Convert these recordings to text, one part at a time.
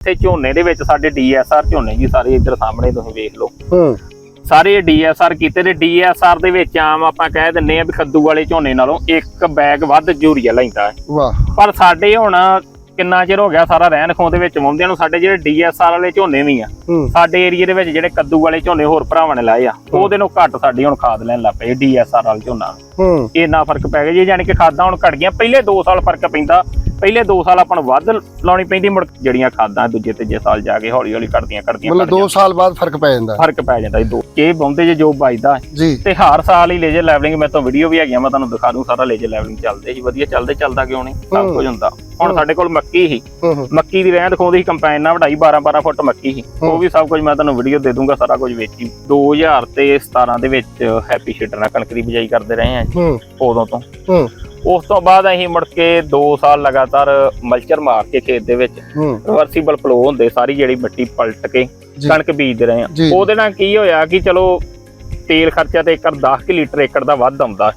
ਇੱਥੇ ਝੋਨੇ ਦੇ ਵਿੱਚ ਸਾਡੇ ਡੀਐਸਆਰ ਝੋਨੇ ਜੀ ਸਾਰੇ ਇੱਧਰ ਸਾਹਮਣੇ ਤੁਸੀਂ ਵੇਖ ਲਓ। ਹੂੰ। ਸਾਰੇ ਡੀਐਸਆਰ ਕੀਤੇ ਨੇ। ਡੀਐਸਆਰ ਦੇ ਵਿੱਚ ਆਮ ਆਪਾਂ ਕਹਿ ਦਿੰਨੇ ਆ ਵੀ ਕੱਦੂ ਵਾਲੇ ਝੋਨੇ ਨਾਲੋਂ ਇੱਕ ਬੈਗ ਵੱਧ ਯੂਰੀਆ ਲੈਂਦਾ ਹੈ। ਵਾਹ। ਪਰ ਸਾਡੇ ਹੁਣ ਕਿੰਨਾ ਚਿਰ ਹੋ ਗਿਆ ਸਾਰਾ ਰਹਿਣ ਖੋਂ ਦੇ ਵਿੱਚ ਆਉਂਦਿਆਂ ਨੂੰ ਸਾਡੇ ਜਿਹੜੇ ਡੀਐਸਆਰ ਵਾਲੇ ਝੋਨੇ ਵੀ ਆ ਹੂੰ। ਸਾਡੇ ਏਰੀਆ ਦੇ ਵਿੱਚ ਜਿਹੜੇ ਕੱਦੂ ਵਾਲੇ ਝੋਨੇ ਹੋਰ ਭਰਾਵਾਂ ਨੇ ਲਾਏ ਆ ਉਹਦੇ ਨੂੰ ਘੱਟ ਸਾਡੀ ਹੁਣ ਖਾਦ ਲੈਣ ਲੱਗ ਪਏ ਡੀਐਸਆਰ ਵਾਲੇ ਝੋਨਾ। ਹੂੰ। ਇੰਨਾ ਫ਼ਰਕ ਪੈ ਗਿਆ ਜੀ ਯਾਨੀ ਕਿ ਖਾਦਾਂ ਹੁਣ ਘਟ ਗਈਆਂ। ਪਹਿਲੇ 2 ਸਾਲ ਫ਼ਰਕ ਪੈਂਦਾ। ਪਹਿਲੇ 2 ਸਾਲ ਆਪਾਂ ਨੂੰ ਵੱਧ ਲਾਉਣੀ ਪੈਂਦੀ ਮੁੜ ਕੇ ਜਿਹੜੀਆਂ ਖਾਦਾਂ ਦੂਜੇ ਤੀਜੇ ਸਾਲ ਜਾ ਕੇ ਹੌਲੀ ਹੌਲੀ ਘਟਦੀਆਂ ਘਟਦੀਆਂ ਮਤਲਬ 2 ਸਾਲ ਬਾਅਦ ਫ਼ਰਕ ਪੈ ਜਾਂਦਾ। ਫ਼ਰਕ ਪੈ ਜਾਂਦਾ ਜੀ ਦੋ। ਇਹ ਬੰਦੇ ਜੇ ਜੋ ਵੱਜਦਾ ਤੇ ਹਰ ਸਾਲ ਹੀ ਲੇਜਰ ਲੈਵਲਿੰਗ ਮੇਰੇ ਤੋਂ ਵੀਡੀਓ ਵੀ ਹੈਗੀਆਂ ਮੈਂ ਤੁਹਾਨੂੰ ਦਿਖਾ ਦੂੰ ਸਾਰਾ ਲੇਜਰ ਲੈਵਲਿੰਗ ਚੱਲਦੇ ਸੀ ਵਧੀਆ ਚੱਲਦੇ ਚੱਲਦਾ ਕਿਉਂ ਨਹੀਂ? ਸਭ। ਕੁਝ ਹੁੰਦਾ। ਹੁਣ ਸਾਡੇ ਕੋਲ ਮੱਕੀ ਸੀ। ਮੱਕੀ ਦੀ ਰਹਿਣ ਦਿਖਾਉਂਦੀ ਸੀ ਕੰਪਾਈਨ ਨਾਲ ਵਢਾਈ 12 12 ਫੁੱਟ ਮੱਕੀ ਸੀ। ਉਹ ਵੀ ਸਭ ਕੁਝ ਮੈਂ ਤੁਹਾਨੂੰ ਵੀਡੀਓ ਦੇ ਦੂੰਗਾ ਸਾਰਾ ਕੁਝ ਵੇਚੀ 2000 ਤੇ 17 ਦੇ ਵਿੱਚ ਹੈਪੀ ਸ਼ੀਟਰ ਨਾਲ ਕਣਕ ਦੀ ਬਿਜਾਈ ਕਰਦੇ ਰਹੇ ਹੂੰ। ਉਦੋਂ ਤੋਂ। ਉਸ ਤੋਂ ਬਾਅਦ ਅਸੀਂ ਮੁੜ ਕੇ 2 ਸਾਲ ਲਗਾਤਾਰ ਮਲਚਰ ਮਾਰ ਕੇ ਖੇਤ ਦੇ ਵਿੱਚ ਰਿਵਰਸੀਬਲ ਫਲੋ ਹੁੰਦੇ ਸਾਰੀ ਜਿਹੜੀ ਮਿੱਟੀ ਪਲਟ ਕੇ। ਕਣਕ ਬੀਜਦੇ ਰਹੇ। ਹਾਂ ਉਹਦੇ ਨਾਲ ਕੀ ਹੋਇਆ ਕਿ ਚਲੋ ਤੇਲ ਖਰਚਾ ਤੇ ਏਕੜ 10 ਕਿ ਲੀਟਰ ਏਕੜ ਦਾ ਵੱਧ ਆਉਂਦਾ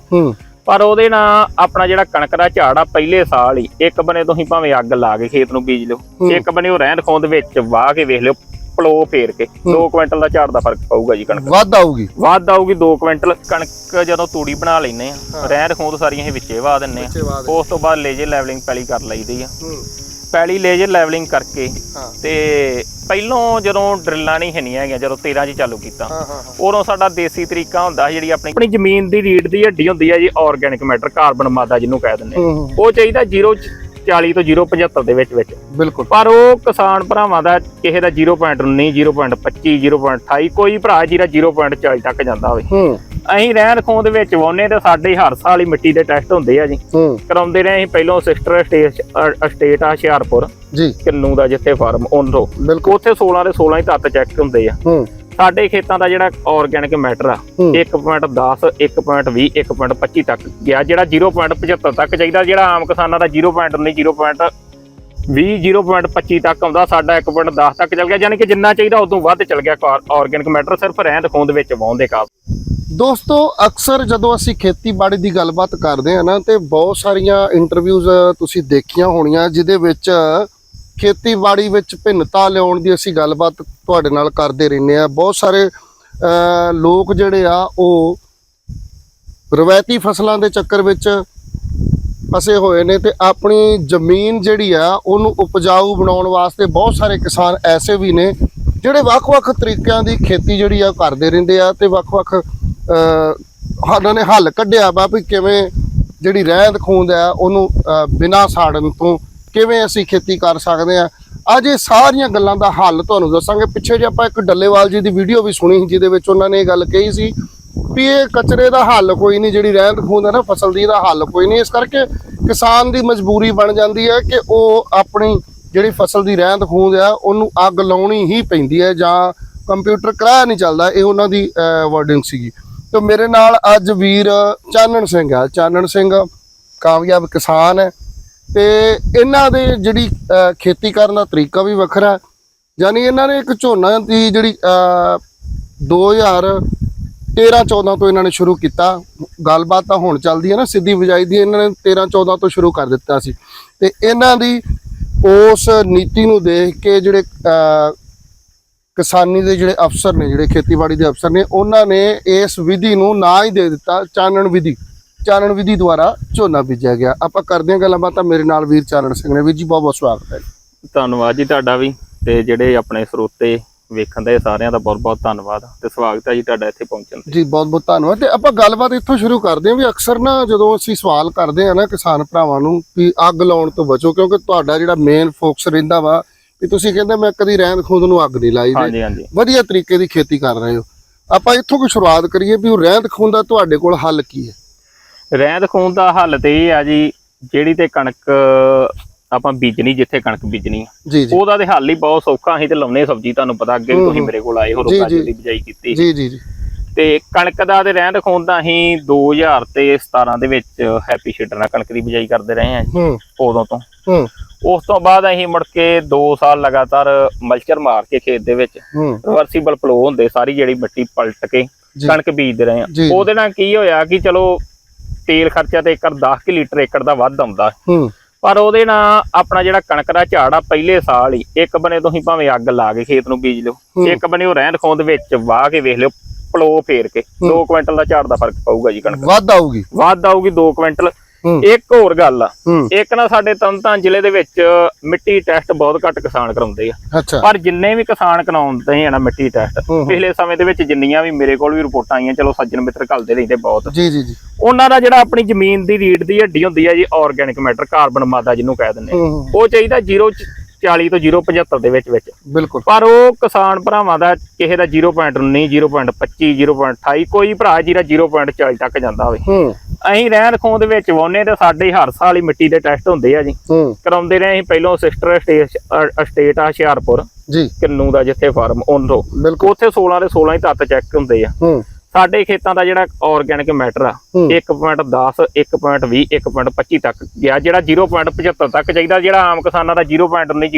ਪਰ ਉਹਦੇ ਨਾਲ ਆਪਣਾ ਜਿਹੜਾ ਕਣਕ ਦਾ ਝਾੜ ਆ ਪਹਿਲੇ ਸਾਲ ਹੀ ਇੱਕ ਬਨੇ ਤੁਸੀਂ ਭਾਵੇਂ ਅੱਗ ਲਾ ਕੇ ਖੇਤ ਨੂੰ ਬੀਜ ਲਿਓ। ਇੱਕ ਬਨੇ ਉਹ ਰਹਿੰਦ ਖੋਂਦ ਵਿੱਚ ਵਾਹ ਕੇ ਵੇਖ ਲਿਓ ਪਲੋ ਫੇਰ ਕੇ 2 ਕੁਇੰਟਲ ਦਾ ਝਾੜ ਦਾ ਫ਼ਰਕ ਪਊਗਾ ਜੀ ਕਣਕ ਵੱਧ ਆਊਗੀ। ਵੱਧ ਆਊਗੀ 2 ਕੁਇੰਟਲ ਕਣਕ ਜਦੋਂ ਤੂੜੀ ਬਣਾ ਲੈਨੇ ਆ ਰਹਿੰਦ ਖੋਂਦ ਸਾਰੀਆਂ ਇਹ ਵਿੱਚੇ ਵਾ ਦਿੰਨੇ ਆ। ਉਸ ਤੋਂ ਬਾਅਦ ਲੇਜਰ ਲੈਵਲਿੰਗ ਪੈਲੀ ਕਰ ਲਈਦੀ ਆ। ਪੈਲੀ ਲੇਜਰ ਲੈਵਲਿੰਗ ਕਰਕੇ ਤੇ ਪਹਿਲੋਂ ਜਦੋਂ ਡਰਿੱਲਾਂ ਨਹੀਂ ਹੈਨੀਆਂ ਹੈਗੀਆਂ ਜਦੋਂ 13 ਚ ਚਾਲੂ ਕੀਤਾ ਉਦੋਂ ਸਾਡਾ ਦੇਸੀ ਤਰੀਕਾ ਹੁੰਦਾ ਜਿਹੜੀ ਆਪਣੀ ਆਪਣੀ ਜ਼ਮੀਨ ਦੀ ਰੀੜ ਦੀ ਹੱਡੀ ਹੁੰਦੀ ਹੈ ਜੀ ਆਰਗੈਨਿਕ ਮੈਟਰ ਕਾਰਬਨ ਮਾਦਾ ਜਿਹਨੂੰ ਕਹਿ ਦਿੰਦੇ ਉਹ ਚਾਹੀਦਾ 040 ਤੋਂ 075 ਦੇ ਵਿੱਚ ਵਿੱਚ। ਬਿਲਕੁਲ। ਪਰ ਉਹ ਕਿਸਾਨ ਭਰਾਵਾਂ ਦਾ ਕਿਸੇ ਦਾ 0.19 0.25 0.28 ਕੋਈ ਭਰਾ ਜਿਹੜਾ 0.40 ਤੱਕ ਜਾਂਦਾ ਹੋਵੇ। ਹੂੰ। ਅਸੀਂ ਰਹਿਣ ਖੋਂ ਦੇ ਵਿੱਚ ਵਾਉਨੇ ਤੇ ਸਾਡੇ ਹਰ ਸਾਲ ਹੀ ਮਿੱਟੀ ਦੇ ਟੈਸਟ ਹੁੰਦੇ ਆ ਜੀ। ਹੂੰ। ਕਰਾਉਂਦੇ ਰਹੇ ਅਸੀਂ ਪਹਿਲੋਂ ਸਿਸਟਰ ਸਟੇਟ ਸਟੇਟ ਆ ਹੁਸ਼ਿਆਰਪੁਰ। ਜੀ। ਕਿੰਨੂ ਦਾ ਜਿੱਥੇ ਫਾਰਮ ਉਹਨੋਂ। ਬਿਲਕੁਲ। ਉੱਥੇ 16 ਦੇ 16 ਹੀ ਤੱਤ ਚੈੱਕ ਹੁੰਦੇ ਆ। ਹੂੰ। ਸਾਡੇ ਖੇਤਾਂ ਦਾ ਜਿਹੜਾ ਆਰਗੈਨਿਕ ਮੈਟਰ ਆ ਹੂੰ। 1.10 1.20 1.25 ਤੱਕ ਗਿਆ ਜਿਹੜਾ 0.75 ਤੱਕ ਚਾਹੀਦਾ ਜਿਹੜਾ ਆਮ ਕਿਸਾਨਾਂ ਦਾ 0.19 0.20 0.25 ਤੱਕ ਆਉਂਦਾ ਸਾਡਾ 1.10 ਤੱਕ ਚੱਲ ਗਿਆ ਯਾਨੀ ਕਿ ਜਿੰਨਾ ਚਾਹੀਦਾ ਉਦੋਂ ਵੱਧ ਚੱਲ ਗਿਆ ਆਰਗੈਨਿਕ ਮੈਟਰ ਸਿਰਫ ਰਹਿੰਦ ਖੂੰਦ ਵਿੱਚ ਵਾਹੁਣ ਦੇ ਕਾਬ ਦੋਸਤੋ ਅਕਸਰ ਜਦੋਂ ਅਸੀਂ ਖੇਤੀਬਾੜੀ ਦੀ ਗੱਲਬਾਤ ਕਰਦੇ ਹਾਂ ਨਾ ਤੇ ਬਹੁਤ ਸਾਰੀਆਂ ਇੰਟਰਵਿਊਜ਼ ਤੁਸੀਂ ਦੇਖੀਆਂ ਹੋਣੀਆਂ ਜਿਹਦੇ ਵਿੱਚ ਖੇਤੀਬਾੜੀ ਵਿੱਚ ਭਿੰਨਤਾ ਲਿਆਉਣ ਦੀ ਅਸੀਂ ਗੱਲਬਾਤ ਤੁਹਾਡੇ ਨਾਲ ਕਰਦੇ ਰਹਿੰਦੇ ਆ ਬਹੁਤ ਸਾਰੇ ਲੋਕ ਜਿਹੜੇ ਆ, ਉਹ ਰਵਾਇਤੀ ਫਸਲਾਂ ਦੇ ਚੱਕਰ ਵਿੱਚ ਫਸੇ ਹੋਏ ਨੇ ਤੇ ਆਪਣੀ ਜ਼ਮੀਨ ਜਿਹੜੀ ਆ, ਉਹਨੂੰ ਉਪਜਾਊ ਬਣਾਉਣ ਵਾਸਤੇ ਬਹੁਤ ਸਾਰੇ ਕਿਸਾਨ ਐਸੇ ਵੀ ਨੇ, ਜਿਹੜੇ ਵੱਖ-ਵੱਖ ਤਰੀਕਿਆਂ ਦੀ ਖੇਤੀ ਜਿਹੜੀ ਆ, ਉਹ ਕਰਦੇ ਰਹਿੰਦੇ ਆ ਤੇ ਵੱਖ-ਵੱਖ ਉਹਨਾਂ ਨੇ ਹੱਲ ਕੱਢਿਆ ਵਾ ਵੀ ਕਿਵੇਂ ਜਿਹੜੀ ਰਹਿੰਦ ਖੂੰਦ ਆ, ਉਹਨੂੰ ਬਿਨਾਂ ਸਾੜਨ ਤੋਂ ਕਿਵੇਂ ਅਸੀਂ ਖੇਤੀ ਕਰ ਸਕਦੇ ਆ ਅੱਜ ਇਹ ਸਾਰੀਆਂ ਗੱਲਾਂ ਦਾ ਹੱਲ ਤੁਹਾਨੂੰ ਦੱਸਾਂਗੇ। ਪਿੱਛੇ ਜੇ ਆਪਾਂ ਇੱਕ ਡੱਲੇਵਾਲ ਜੀ ਦੀ ਵੀਡੀਓ ਵੀ ਸੁਣੀ ਸੀ, ਜਿਹਦੇ ਵਿੱਚ ਉਹਨਾਂ ਨੇ ਇਹ ਗੱਲ ਕਹੀ ਸੀ ਵੀ ਇਹ ਕਚਰੇ ਦਾ ਹੱਲ ਕੋਈ ਨਹੀਂ, ਜਿਹੜੀ ਰਹਿੰਦ ਖੂੰਦ ਹੈ ਨਾ, ਫਸਲ ਦੀ ਦਾ ਹੱਲ ਕੋਈ ਨਹੀਂ। ਇਸ ਕਰਕੇ ਕਿਸਾਨ ਦੀ ਮਜਬੂਰੀ ਬਣ ਜਾਂਦੀ ਹੈ ਕਿ ਉਹ ਆਪਣੀ ਜਿਹੜੀ ਫਸਲ ਦੀ ਰਹਿੰਦ ਖੂੰਦ ਆ ਉਹਨੂੰ ਅੱਗ ਲਾਉਣੀ ਹੀ ਪੈਂਦੀ ਹੈ ਜਾਂ ਕੰਪਿਊਟਰ ਕਰਾਇਆ ਨਹੀਂ ਚੱਲਦਾ। ਇਹ ਉਹਨਾਂ ਦੀ ਵਰਡਿੰਗ ਸੀਗੀ। ਤੇ ਮੇਰੇ ਨਾਲ ਅੱਜ ਵੀਰ ਚਾਨਣ ਸਿੰਘ ਆ ਚਾਨਣ ਸਿੰਘ ਕਾਮਯਾਬ ਕਿਸਾਨ ਹੈ। ਤੇ ਇਹਨਾਂ ਦੇ ਜਿਹੜੀ ਖੇਤੀ ਕਰਨ ਦਾ ਤਰੀਕਾ ਵੀ ਵੱਖਰਾ ਹੈ। ਯਾਨੀ ਇਹਨਾਂ ਨੇ ਇੱਕ ਝੋਨਾ ਦੀ ਜਿਹੜੀ ਅਹ, 2013 14 ਤੋਂ ਇਹਨਾਂ ਨੇ ਸ਼ੁਰੂ ਕੀਤਾ। ਗੱਲਬਾਤ ਤਾਂ ਹੁਣ ਚੱਲਦੀ ਹੈ ਨਾ ਸਿੱਧੀ ਵਜਾਈ ਦੀ ਇਹਨਾਂ ਨੇ 13 14 ਤੋਂ ਸ਼ੁਰੂ ਕਰ ਦਿੱਤਾ ਸੀ। ਤੇ ਇਹਨਾਂ ਦੀ ਉਸ ਨੀਤੀ ਨੂੰ ਦੇਖ ਕੇ ਜਿਹੜੇ ਕਿਸਾਨੀ ਦੇ ਜਿਹੜੇ ਅਫਸਰ ਨੇ ਜਿਹੜੇ ਖੇਤੀਬਾੜੀ ਦੇ ਅਫਸਰ ਨੇ ਉਹਨਾਂ ਨੇ ਇਸ ਵਿਧੀ ਨੂੰ ਨਾ ਹੀ ਦੇ ਦਿੱਤਾ ਚਾਨਣ ਵਿਧੀ। ਚਾਨਣ ਵਿਧੀ ਦੁਆਰਾ ਝੋਨਾ ਬੀਜਿਆ ਗਿਆ। ਆਪਾਂ ਕਰਦੇ ਹਾਂ ਗੱਲਾਂ ਬਾਤਾਂ ਮੇਰੇ ਨਾਲ ਵੀਰ ਚਾਨਣ ਸਿੰਘ ਨੇ। ਵੀਰ ਜੀ ਬਹੁਤ ਬਹੁਤ ਸਵਾਗਤ ਹੈ ਧੰਨਵਾਦ ਜੀ ਤੁਹਾਡਾ ਵੀ ਤੇ ਜਿਹੜੇ ਆਪਣੇ ਸਰੋਤੇ ਵੇਖਣ ਦੇ ਸਾਰਿਆਂ ਦਾ ਬਹੁਤ ਬਹੁਤ ਧੰਨਵਾਦ ਤੇ ਸਵਾਗਤ ਹੈ ਜੀ ਤੁਹਾਡਾ ਇੱਥੇ ਪਹੁੰਚਣ ਤੇ। ਜੀ ਬਹੁਤ ਬਹੁਤ ਧੰਨਵਾਦ। ਤੇ ਆਪਾਂ ਗੱਲਬਾਤ ਇੱਥੋਂ ਸ਼ੁਰੂ ਕਰਦੇ ਹਾਂ ਵੀ ਅਕਸਰ ਨਾ ਜਦੋਂ ਅਸੀਂ ਸਵਾਲ ਕਰਦੇ ਹਾਂ ਨਾ ਕਿਸਾਨ ਭਰਾਵਾਂ ਨੂੰ ਵੀ ਅੱਗ ਲਾਉਣ ਤੋਂ ਬਚੋ ਕਿਉਂਕਿ ਤੁਹਾਡਾ ਜਿਹੜਾ ਮੇਨ ਫੋਕਸ ਰਹਿੰਦਾ ਵਾ ਵੀ ਤੁਸੀਂ ਕਹਿੰਦੇ ਮੈਂ ਕਦੀ ਰਹਿੰਦ ਖੂੰਦ ਨੂੰ ਅੱਗ ਨਹੀਂ ਲਾਈ ਹਾਂਜੀ ਵਧੀਆ ਤਰੀਕੇ ਦੀ ਖੇਤੀ ਕਰ ਰਹੇ ਹੋ। ਆਪਾਂ ਇੱਥੋਂ ਕੋਈ ਸ਼ੁਰੂਆਤ ਕਰੀਏ ਵੀ ਉਹ ਰਹਿੰਦ ਖੂੰਦ ਦਾ ਤੁਹਾਡੇ ਕੋਲ ਹੱਲ ਕੀ ਹੈ? ਰਹਿੰਦ ਖੂਨ ਦਾ ਹੱਲ ਤੇ ਇਹ ਆ ਜੀ ਜਿਹੜੀ ਤੇ ਕਣਕ ਆਪਾਂ ਬੀਜਣੀ ਜਿੱਥੇ ਕਣਕ ਬੀਜਣੀ ਆ, ਜੀ ਜੀ। ਉਹਦਾ ਤੇ ਹੱਲ ਹੀ ਬਹੁਤ ਸੌਖਾ ਅਸੀਂ ਤੇ ਲਾਉਨੇ ਸਬਜ਼ੀ ਤੁਹਾਨੂੰ ਪਤਾ ਅੱਗੇ ਵੀ ਤੁਸੀਂ। ਮੇਰੇ ਕੋਲ ਆਏ ਹੋ ਰੋਕਾ ਜੀ। ਦੀ ਬਿਜਾਈ ਕੀਤੀ। ਜੀ ਜੀ ਜੀ। ਤੇ ਕਣਕ ਦਾ ਤੇ ਰਹਿੰਦ ਖੂਨ ਦਾ ਅਸੀਂ 2000 ਤੇ 17 ਦੇ ਵਿੱਚ ਹੈਪੀ ਸ਼ੀਟਰ ਨਾਲ ਕਣਕ ਦੀ ਬਿਜਾਈ ਕਰਦੇ ਰਹੇ ਹਾਂ ਜੀ, ਉਦੋਂ ਤੋਂ। ਹੂੰ। ਉਸ ਤੋਂ ਬਾਅਦ ਅਸੀਂ ਮੁੜ ਕੇ 2 ਸਾਲ ਲਗਾਤਾਰ ਮਲਚਰ ਮਾਰ ਕੇ ਖੇਤ ਦੇ ਵਿੱਚ ਰਿਵਰਸੀਬਲ ਫਲੋ ਹੁੰਦੇ ਸਾਰੀ ਜਿਹੜੀ ਮਿੱਟੀ ਪਲਟ ਕੇ ਕਣਕ ਬੀਜਦੇ ਰਹੇ। ਆ ਉਹਦੇ ਨਾਲ ਕੀ ਹੋਇਆ ਕਿ ਚਲੋ ਤੇਲ ਖਰਚਾ ਤੇ ਏਕੜ 10 ਕਿ ਲੀਟਰ ਏਕੜ ਦਾ ਵੱਧ ਆਉਂਦਾ ਹੂੰ ਪਰ ਉਹਦੇ ਨਾਲ ਆਪਣਾ ਜਿਹੜਾ ਕਣਕ ਦਾ ਝਾੜ ਆ ਪਹਿਲੇ ਸਾਲ ਹੀ ਇੱਕ ਬਨੇ ਤੁਸੀਂ ਭਾਵੇਂ ਅੱਗ ਲਾ ਕੇ ਖੇਤ ਨੂੰ ਬੀਜ ਲਿਓ। ਇੱਕ ਬਨੇ ਉਹ ਰਹਿੰਦ ਖੋਂਦ ਵਿੱਚ ਵਾਹ ਕੇ ਵੇਖ ਲਿਓ ਪਲੋ ਫੇਰ ਕੇ 2 ਕੁਇੰਟਲ ਦਾ ਝਾੜ ਦਾ ਫ਼ਰਕ ਪਊਗਾ ਜੀ ਕਣਕ ਵੱਧ ਆਊਗੀ ਵੱਧ ਆਊਗੀ 2 ਕੁਇੰਟਲ। ਇੱਕ ਹੋਰ ਗੱਲ ਆ। ਇੱਕ ਨਾ ਸਾਡੇ ਤਰਨਤਾਰਨ ਜ਼ਿਲ੍ਹੇ ਦੇ ਵਿੱਚ ਮਿੱਟੀ ਟੈਸਟ ਬਹੁਤ ਘੱਟ ਕਿਸਾਨ ਕਰਾਉਂਦੇ ਆ। ਪਰ ਜਿੰਨੇ ਵੀ ਕਿਸਾਨ ਕਰਾਉਂਦੇ ਆ ਨਾ ਮਿੱਟੀ ਟੈਸਟ। ਪਿਛਲੇ ਸਮੇਂ ਦੇ ਵਿੱਚ ਜਿੰਨੀਆਂ ਵੀ ਮੇਰੇ ਕੋਲ ਵੀ ਰਿਪੋਰਟਾਂ ਆਈਆਂ ਚਲੋ ਸੱਜਣ ਮਿੱਤਰ ਘੱਲਦੇ ਰਹਿੰਦੇ ਬਹੁਤ। ਜੀ ਜੀ ਜੀ। ਉਹਨਾਂ ਦਾ ਜਿਹੜਾ ਆਪਣੀ ਜ਼ਮੀਨ ਦੀ ਰੀੜ ਦੀ ਹੱਡੀ ਹੁੰਦੀ ਹੈ ਜੀ ਆਰਗੈਨਿਕ ਮੈਟਰ ਕਾਰਬਨ ਮਾਦਾ ਜਿਹਨੂੰ ਕਹਿ ਦਿੰਦੇ ਆ। ਉਹ ਚਾਹੀਦਾ 040 ਤੋਂ 075 ਦੇ ਵਿੱਚ ਵਿੱਚ। ਬਿਲਕੁਲ। ਪਰ ਉਹ ਕਿਸਾਨ ਭਰਾਵਾਂ ਦਾ ਕਿਸੇ ਦਾ 0.19 0.25 0.28 ਕੋਈ ਭਰਾ ਜਿਹੜਾ 0.40 ਤੱਕ ਜਾਂਦਾ ਹੋਵੇ। ਹੂੰ। ਅਸੀਂ ਰਹਿਣ ਖੋਂ ਦੇ ਵਿੱਚ ਵਾਉਨੇ ਤੇ ਸਾਡੇ ਹਰ ਸਾਲ ਹੀ ਮਿੱਟੀ ਦੇ ਟੈਸਟ ਹੁੰਦੇ ਆ ਜੀ। ਹੂੰ। ਕਰਾਉਂਦੇ ਰਹੇ ਅਸੀਂ ਪਹਿਲਾਂ ਸਿਸਟਰ ਸਟੇਟ ਆ ਹੁਸ਼ਿਆਰਪੁਰ। ਜੀ। ਕਿੰਨੂ ਦਾ ਜਿੱਥੇ ਫਾਰਮ ਉਹਨੋਂ ਉੱਥੇ 16 ਦੇ 16 ਹੀ ਤੱਤ ਚੈੱਕ ਹੁੰਦੇ ਆ। ਹੂੰ। ਸਾਡੇ ਖੇਤਾਂ ਦਾ ਜਿਹੜਾ ਆਰਗੈਨਿਕ ਮੈਟਰ ਆ ਹੂੰ। 1.10 1.20 1.25 ਤੱਕ ਗਿਆ ਜਿਹੜਾ 0.75 ਤੱਕ ਚਾਹੀਦਾ ਜਿਹੜਾ ਆਮ ਕਿਸਾਨਾਂ ਦਾ 0.19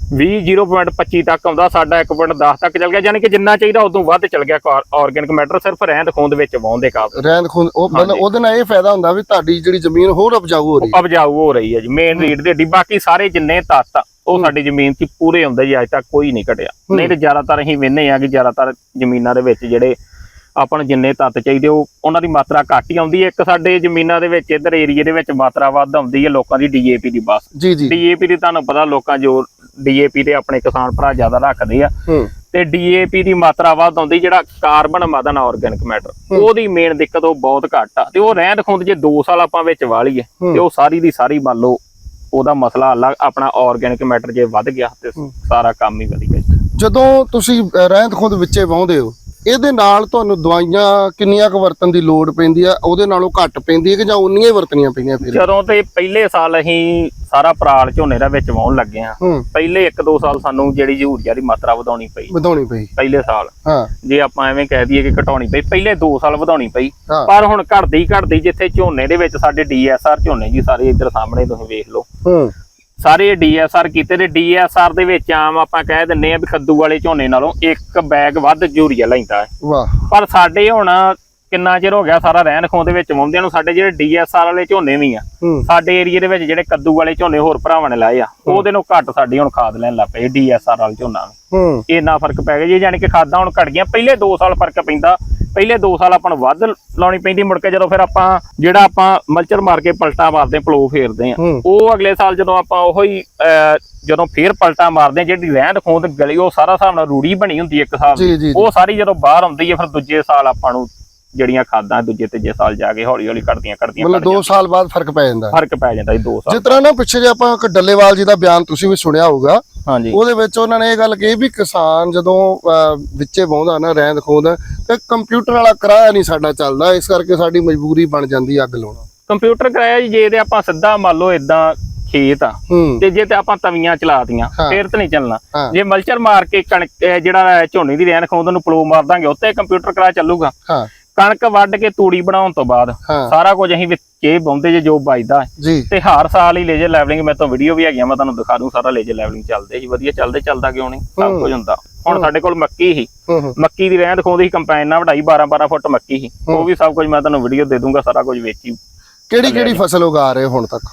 0.20 0.25 ਤੱਕ ਆਉਂਦਾ ਸਾਡਾ 1.10 ਤੱਕ ਚੱਲ ਗਿਆ ਯਾਨੀ ਕਿ ਜਿੰਨਾ ਚਾਹੀਦਾ ਉਦੋਂ ਵੱਧ ਚੱਲ ਗਿਆ ਆਰਗੈਨਿਕ ਮੈਟਰ ਸਿਰਫ ਰਹਿੰਦ ਖੂੰਦ ਵਿੱਚ ਵਾਉਣ ਦੇ ਕਾਰਨ ਰਹਿੰਦ ਖੂੰਦ ਉਹ ਮਤਲਬ। ਉਹਦੇ ਨਾਲ ਇਹ ਫਾਇਦਾ ਹੁੰਦਾ ਵੀ ਤੁਹਾਡੀ ਜਿਹੜੀ ਜ਼ਮੀਨ ਹੋਰ ਉਪਜਾਊ ਹੋ ਰਹੀ ਹੈ ਉਪਜਾਊ ਹੋ ਰਹੀ ਹੈ ਜੀ ਮੇਨ ਰੀਡ ਦੇ ਢੀ ਬਾਕੀ ਸਾਰੇ ਜਿੰਨੇ ਤੱਤ ਆ ਉਹ ਸਾਡੀ ਜ਼ਮੀਨ 'ਚ ਪੂਰੇ ਹੁੰਦੇ ਜੀ ਅੱਜ ਤੱਕ ਕੋਈ ਨਹੀਂ ਘਟਿਆ। ਨਹੀਂ ਤੇ ਜ਼ਿਆਦਾਤਰ ਅਸੀਂ ਵੇਖਦੇ ਆ ਕਿ ਜ਼ਿਆਦਾਤਰ ਜ਼ਮੀਨਾਂ ਦੇ ਵਿੱਚ ਜਿਹੜੇ ਆਪਾਂ ਨੂੰ ਜਿੰਨੇ ਤੱਤ ਚਾਹੀਦੇ ਉਹ ਉਹਨਾਂ ਦੀ ਮਾਤਰਾ ਘੱਟ ਹੀ ਆਉਂਦੀ ਹੈ। ਇੱਕ ਸਾਡੇ ਜ਼ਮੀਨਾਂ ਦੇ ਵਿੱਚ ਇਧਰ ਏਰੀਏ ਦੇ ਵਿੱਚ ਮਾਤਰਾ ਵੱਧ ਆਉਂਦੀ ਹੈ ਲੋਕਾਂ ਦੀ ਡੀਏਪੀ ਦੀ ਬਸ। ਜੀ ਜੀ। ਡੀਏਪੀ ਦੀ ਤੁਹਾਨੂੰ ਪਤਾ ਲੋਕਾਂ ਜੋ ਡੀਏਪੀ ਤੇ ਆਪਣੇ ਕਿਸਾਨ ਭਰਾ ਜ਼ਿਆਦਾ ਰੱਖਦੇ ਆ। ਤੇ ਡੀਏਪੀ ਦੀ ਮਾਤਰਾ ਵੱਧ ਆਉਂਦੀ ਜਿਹੜਾ ਕਾਰਬਨ ਮਦਨ ਆਰਗੈਨਿਕ ਮੈਟਰ ਉਹਦੀ ਮੇਨ ਦਿੱਕਤ ਉਹ ਬਹੁਤ ਘੱਟ ਆ। ਤੇ ਉਹ ਰਹਿੰਦ ਖੁੰਦ ਜੇ 2 ਸਾਲ ਆਪਾਂ ਵਿੱਚ ਵਾਲੀਏ। ਤੇ ਉਹ ਸਾਰੀ ਦੀ ਸਾਰੀ ਮੰਨ ਲਓ ਉਹਦਾ ਮਸਲਾ ਅਲੱਗ ਆਪਣਾ ਆਰਗੈਨਿਕ ਮੈਟਰ ਜੇ ਵੱਧ ਗਿਆ ਤੇ ਸਾਰਾ ਕੰਮ ਹੀ ਵਧੀਆ। ਜਦੋਂ ਤੁਸੀਂ ਰਹਿੰਦ ਖੁੰਦ ਵਿੱਚੇ ਵਾਹੁੰਦੇ ਹੋ ਇਹਦੇ ਨਾਲ ਤੁਹਾਨੂੰ ਦਵਾਈਆਂ ਕਿੰਨੀਆਂ ਕੁ ਵਰਤਣ ਦੀ ਲੋੜ ਪੈਂਦੀ ਆ? ਉਹਦੇ ਨਾਲੋਂ ਘੱਟ ਪੈਂਦੀ ਹੈ ਕਿ ਜਾਂ ਉਨੀਆਂ ਹੀ ਵਰਤਣੀਆਂ ਪੈਂਦੀਆਂ ਫਿਰ? ਜਦੋਂ ਤੇ ਪਹਿਲੇ ਸਾਲ ਅਸੀਂ ਸਾਰਾ ਪਰਾਲ ਝੋਨੇ ਦਾ ਵਿੱਚ ਵਾਉਣ ਲੱਗੇ ਆ ਪਹਿਲੇ 1-2 ਸਾਲ ਸਾਨੂੰ ਜਿਹੜੀ ਯੂਰੀਆ ਦੀ ਮਾਤਰਾ ਵਧਾਉਣੀ ਪਈ। ਵਧਾਉਣੀ ਪਈ। ਪਹਿਲੇ ਸਾਲ। ਹਾਂ। ਜੇ ਆਪਾਂ ਐਵੇਂ ਕਹਿ ਦਈਏ ਕਿ ਘਟਾਉਣੀ ਪਈ ਪਹਿਲੇ 2 ਸਾਲ ਵਧਾਉਣੀ ਪਈ। ਪਰ ਹੁਣ ਘਟਦੀ ਘਟਦੀ ਜਿੱਥੇ ਝੋਨੇ ਦੇ ਵਿੱਚ ਸਾਡੇ ਡੀਐਸਆਰ ਝੋਨੇ ਜੀ ਸਾਰੇ ਇੱਧਰ ਸਾਹਮਣੇ ਤੁਸੀਂ ਵੇਖ ਲਓ। ਹੂੰ। ਸਾਰੇ ਡੀਐਸਆਰ ਕੀਤੇ ਤੇ ਡੀਐਸਆਰ ਦੇ ਵਿੱਚ ਆਮ ਆਪਾਂ ਕਹਿ ਦਿੰਨੇ ਆ ਵੀ ਕੱਦੂ ਵਾਲੇ ਝੋਨੇ ਨਾਲੋਂ ਇੱਕ ਬੈਗ ਵੱਧ ਯੂਰੀਆ ਲੈਂਦਾ ਹੈ। ਵਾਹ। ਪਰ ਸਾਡੇ ਹੁਣ ਕਿੰਨਾ ਚਿਰ ਹੋ ਗਿਆ ਸਾਰਾ ਰਹਿਣ ਖੋਂ ਦੇ ਵਿੱਚ ਵਾਉਂਦਿਆਂ ਨੂੰ ਸਾਡੇ ਜਿਹੜੇ ਡੀਐਸਆਰ ਵਾਲੇ ਝੋਨੇ ਵੀ ਆ ਹੂੰ। ਸਾਡੇ ਏਰੀਏ ਦੇ ਵਿੱਚ ਜਿਹੜੇ ਕੱਦੂ ਵਾਲੇ ਝੋਨੇ ਹੋਰ ਭਰਾਵਾਂ ਨੇ ਲਾਏ ਆ ਉਹਦੇ ਨੂੰ ਘੱਟ ਸਾਡੀ ਹੁਣ ਖਾਦ ਲੈਣ ਲੱਗ ਪਏ ਡੀਐਸਆਰ ਵਾਲੇ ਝੋਨਾ। ਹੂੰ। ਇੰਨਾ ਫ਼ਰਕ ਪੈ ਗਿਆ ਜੀ ਯਾਨੀ ਕਿ ਖਾਦਾਂ ਹੁਣ ਘਟ ਗਈਆਂ। ਪਹਿਲੇ 2 ਸਾਲ ਫ਼ਰਕ ਪੈਂਦਾ ਪਹਿਲੇ 2 ਸਾਲ ਆਪਾਂ ਨੂੰ ਵੱਧ ਲਾਉਣੀ ਪੈਂਦੀ ਮੁੜ ਕੇ ਜਦੋਂ ਫਿਰ ਆਪਾਂ ਜਿਹੜਾ ਆਪਾਂ ਮਲਚਰ ਮਾਰ ਕੇ ਪਲਟਾ ਮਾਰਦੇ ਪਲੋ ਫੇਰਦੇ ਆ ਉਹ ਅਗਲੇ ਸਾਲ ਜਦੋਂ ਆਪਾਂ ਉਹੋ ਹੀ ਜਦੋਂ ਫੇਰ ਪਲਟਾ ਮਾਰਦੇ ਜਿਹੜੀ ਰਹਿੰਦ ਖੂੰਦ ਗਲੀ ਉਹ ਸਾਰਾ ਹਿਸਾਬ ਨਾਲ ਰੂੜੀ ਬਣੀ ਹੁੰਦੀ ਇੱਕ ਹਿਸਾਬ ਦੀ। ਉਹ ਸਾਰੀ ਜਦੋਂ ਬਾਹਰ ਆਉਂਦੀ ਹੈ ਫਿਰ ਦੂਜੇ ਸਾਲ ਆਪਾਂ ਨੂੰ ਜਿਹੜੀਆਂ ਖਾਦਾਂ ਦੂਜੇ ਤੀਜੇ ਸਾਲ ਜਾ ਕੇ ਹੌਲੀ ਹੌਲੀ ਕੱਢਦੀਆਂ ਕੱਢਦੀਆਂ ਮਤਲਬ 2 ਸਾਲ ਬਾਅਦ ਫ਼ਰਕ ਪੈ ਜਾਂਦਾ। ਫ਼ਰਕ ਪੈ ਜਾਂਦਾ ਜੀ 2 ਸਾਲ ਜਿਸ ਤਰ੍ਹਾਂ ਨਾ ਪਿੱਛੇ ਜੇ ਆਪਾਂ ਇੱਕ ਡੱਲੇਵਾਲ ਜੀ ਦਾ ਬਿਆਨ ਤੁਸੀਂ ਵੀ ਸੁਣਿਆ ਹੋਊਗਾ ਹਾਂਜੀ। ਉਹਦੇ ਵਿੱਚ ਉਹਨਾਂ ਨੇ ਇਹ ਗੱਲ ਕਹੀ ਵੀ ਕਿਸਾਨ ਜਦੋਂ ਵਿੱਚੇ ਵਾਹੁੰਦਾ ਨਾ ਰਹਿੰਦ ਖੂੰਦ ਤੇ ਕੰਪਿਊਟਰ ਵਾਲਾ ਕਿਰਾਇਆ ਨਹੀਂ ਸਾਡਾ ਚੱਲਦਾ ਇਸ ਕਰਕੇ ਸਾਡੀ ਮਜਬੂਰੀ ਬਣ ਜਾਂਦੀ ਅੱਗ ਲਾਉਣਾ। ਕੰਪਿਊਟਰ ਕਰਾਇਆ ਜੀ ਜੇ ਤੇ ਆਪਾਂ ਸਿੱਧਾ ਮੰਨ ਲਓ ਇਦਾਂ ਖੇਤ ਆ ਤੇ ਜੇ ਤੇ ਆਪਾਂ ਤਵੀਆਂ ਚਲਾਤੀਆਂ। ਫੇਰ ਤਾਂ ਨਹੀਂ ਚੱਲਣਾ। ਜੇ ਮਲਚਰ ਮਾਰ ਕੇ ਕਣਕ ਜਿਹੜਾ ਝੋਨੇ ਦੀ ਰਹਿਣ ਖੋਂਦ ਨੂੰ ਪਲੋ ਮਾਰ ਦਾਂਗੇ ਉੱਤੇ ਕੰਪਿਊਟਰ ਕਰਾ ਚੱਲੂਗਾ। ਕਣਕ ਵੱਢ ਕੇ ਤੂੜੀ ਬਣਾਉਣ ਤੋਂ ਬਾਅਦ ਸਾਰਾ ਕੁਝ ਅਸੀਂ ਵਿੱਚੇ ਪਾਉਂਦੇ ਜੇ ਜੋ ਜੀ। ਤੇ ਹਰ ਸਾਲ ਹੀ ਲੇਜਰ ਲੈਵਲਿੰਗ ਮੇਰੇ ਤੋਂ ਵੀਡੀਓ ਵੀ ਹੈਗੀਆਂ ਮੈਂ ਤੁਹਾਨੂੰ ਦਿਖਾ ਦੂੰ ਸਾਰਾ ਲੇਜਰ ਲੈਵਲਿੰਗ ਚੱਲਦੇ ਜੀ ਵਧੀਆ ਚੱਲਦੇ ਚੱਲਦਾ ਕਿਉਂ ਨਹੀਂ? ਸਭ। ਕੁਝ ਹੁੰਦਾ। ਹੁਣ ਸਾਡੇ ਕੋਲ ਮੱਕੀ ਸੀ। ਮੱਕੀ ਦੀ ਰਹਿੰਦ ਖੋਂਦ ਸੀ ਕੰਪਾਈਨ ਨਾਲ ਵਢਾਈ 12 12 ਫੁੱਟ ਮੱਕੀ ਸੀ। ਉਹ ਵੀ ਸਭ ਕੁਝ ਮੈਂ ਤੁਹਾਨੂੰ ਵੀਡੀਓ ਦੇ ਦੂੰਗਾ ਸਾਰਾ ਕੁਝ ਵੇਚੀ ਕਿਹੜੀ ਕਿਹੜੀ ਫਸਲ ਉਗਾ ਰਹੇ ਹੁਣ ਤੱਕ?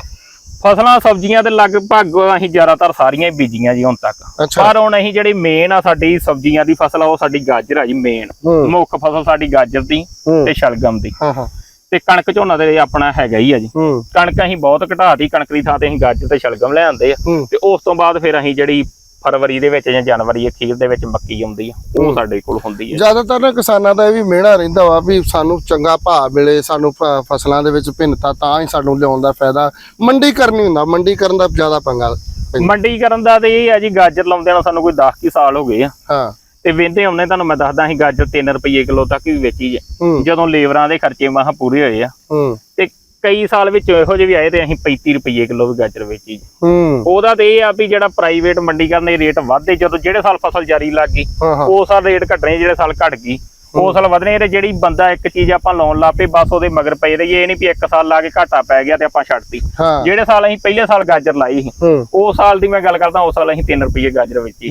ਫਸਲਾਂ ਸਬਜ਼ੀਆਂ ਤੇ ਲਗਭਗ ਅਸੀਂ ਜ਼ਿਆਦਾਤਰ ਸਾਰੀਆਂ ਹੀ ਬੀਜੀਆਂ ਜੀ ਹੁਣ ਤੱਕ। ਪਰ ਹੁਣ ਅਸੀਂ ਜਿਹੜੀ ਮੇਨ ਆ ਸਾਡੀ ਸਬਜ਼ੀਆਂ ਦੀ ਫਸਲ ਆ ਉਹ ਸਾਡੀ ਗਾਜਰ ਆ ਜੀ ਮੇਨ ਮੁੱਖ ਫਸਲ ਸਾਡੀ ਗਾਜਰ ਦੀ ਤੇ ਸ਼ਲਗਮ ਦੀ। ਹਾਂ ਹਾਂ। ਤੇ ਕਣਕ ਝੋਨਾ ਤੇ ਆਪਣਾ ਹੈਗਾ ਹੀ ਆ ਜੀ। ਕਣਕ ਅਸੀਂ ਬਹੁਤ ਘਟਾਤੀ ਕਣਕ ਦੀ ਥਾਂ ਤੇ ਅਸੀਂ ਗਾਜਰ ਤੇ ਸ਼ਲਗਮ ਲੈ ਆਂਦੇ ਆ। ਤੇ ਉਸ ਤੋਂ ਬਾਅਦ ਫਿਰ ਅਸੀਂ ਜਿਹੜੀ ਫਰਵਰੀ ਦੇ ਵਿੱਚ ਜਾਂ ਜਨਵਰੀ ਅਖੀਰ ਦੇ ਵਿੱਚ ਮੱਕੀ ਆਉਂਦੀ ਆ ਉਹ ਸਾਡੇ ਕੋਲ ਹੁੰਦੀ ਹੈ ਜ਼ਿਆਦਾਤਰ ਨਾ ਕਿਸਾਨਾਂ ਦਾ ਇਹ ਵੀ ਮਿਹਣਾ ਰਹਿੰਦਾ ਵਾ ਵੀ ਸਾਨੂੰ ਚੰਗਾ ਭਾਅ ਮਿਲੇ ਸਾਨੂੰ ਫਸਲਾਂ ਦੇ ਵਿੱਚ ਭਿੰਨਤਾ ਤਾਂ ਹੀ ਸਾਨੂੰ ਲਿਆਉਣ ਦਾ ਫਾਇਦਾ। ਮੰਡੀਕਰਨ ਨਹੀਂ ਹੁੰਦਾ ਮੰਡੀਕਰਨ ਦਾ ਜ਼ਿਆਦਾ ਪੰਗਾ ਪੈਂਦਾ। ਮੰਡੀਕਰਨ ਦਾ ਤੇ ਇਹ ਆ ਜੀ ਗਾਜਰ ਲਾਉਂਦਿਆਂ ਨੂੰ ਸਾਨੂੰ ਕੋਈ 10 ਕੀ ਸਾਲ ਹੋ ਗਏ ਆ। ਹਾਂ। ਤੇ ਵੇਂਦੇ ਆਉਂਦੇ ਤੁਹਾਨੂੰ ਮੈਂ ਦੱਸਦਾ ਅਸੀਂ ਗਾਜਰ 3 ਰੁਪਏ ਕਿਲੋ ਤੱਕ ਵੀ ਵੇਚੀ ਜੇ ਹੂੰ। ਜਦੋਂ ਲੇਬਰਾਂ ਦੇ ਖਰਚੇ ਮਹਾ ਪੂਰੇ ਹੋਏ ਆ। ਹੂੰ। ਤੇ ਕਈ ਸਾਲ ਵਿੱਚ ਇਹੋ ਜਿਹੇ ਵੀ ਆਏ ਤੇ ਅਸੀਂ 35 ਰੁਪਏ ਕਿਲੋ ਵੀ ਗਾਜਰ ਵੇਚੀ ਜੀ। ਹੂੰ। ਉਹਦਾ ਤੇ ਇਹ ਆ ਵੀ ਜਿਹੜਾ ਪ੍ਰਾਈਵੇਟ ਮੰਡੀਕਰਨ ਦੇ ਰੇਟ ਵਧਦੇ ਜਦੋਂ ਜਿਹੜੇ ਸਾਲ ਫਸਲ ਜਾਰੀ ਲੱਗ ਗਈ ਹਾਂ ਹਾਂ। ਉਸ ਸਾਲ ਰੇਟ ਘਟਣੇ ਜਿਹੜੇ ਸਾਲ ਘਟ ਗਈ। ਉਸ ਸਾਲ ਵਧਣੇ ਤੇ ਜਿਹੜੀ ਬੰਦਾ ਇੱਕ ਚੀਜ਼ ਆਪਾਂ ਲਾਉਣ ਲੱਪੇ ਬਸ ਉਹਦੇ ਮਗਰ ਪਏ ਰਹੀਏ ਇਹ ਨਹੀਂ ਵੀ ਇੱਕ ਸਾਲ ਲਾ ਕੇ ਘਾਟਾ ਪੈ ਗਿਆ ਤੇ ਆਪਾਂ ਛੱਡਤੀ। ਜਿਹੜੇ ਸਾਲ ਅਸੀਂ ਪਹਿਲੇ ਸਾਲ ਗਾਜਰ ਲਾਈ ਸੀ ਹੂੰ। ਉਸ ਸਾਲ ਦੀ ਮੈਂ ਗੱਲ ਕਰਦਾ ਉਸ ਸਾਲ ਅਸੀਂ 3 ਰੁਪਏ ਗਾਜਰ ਵੇਚੀ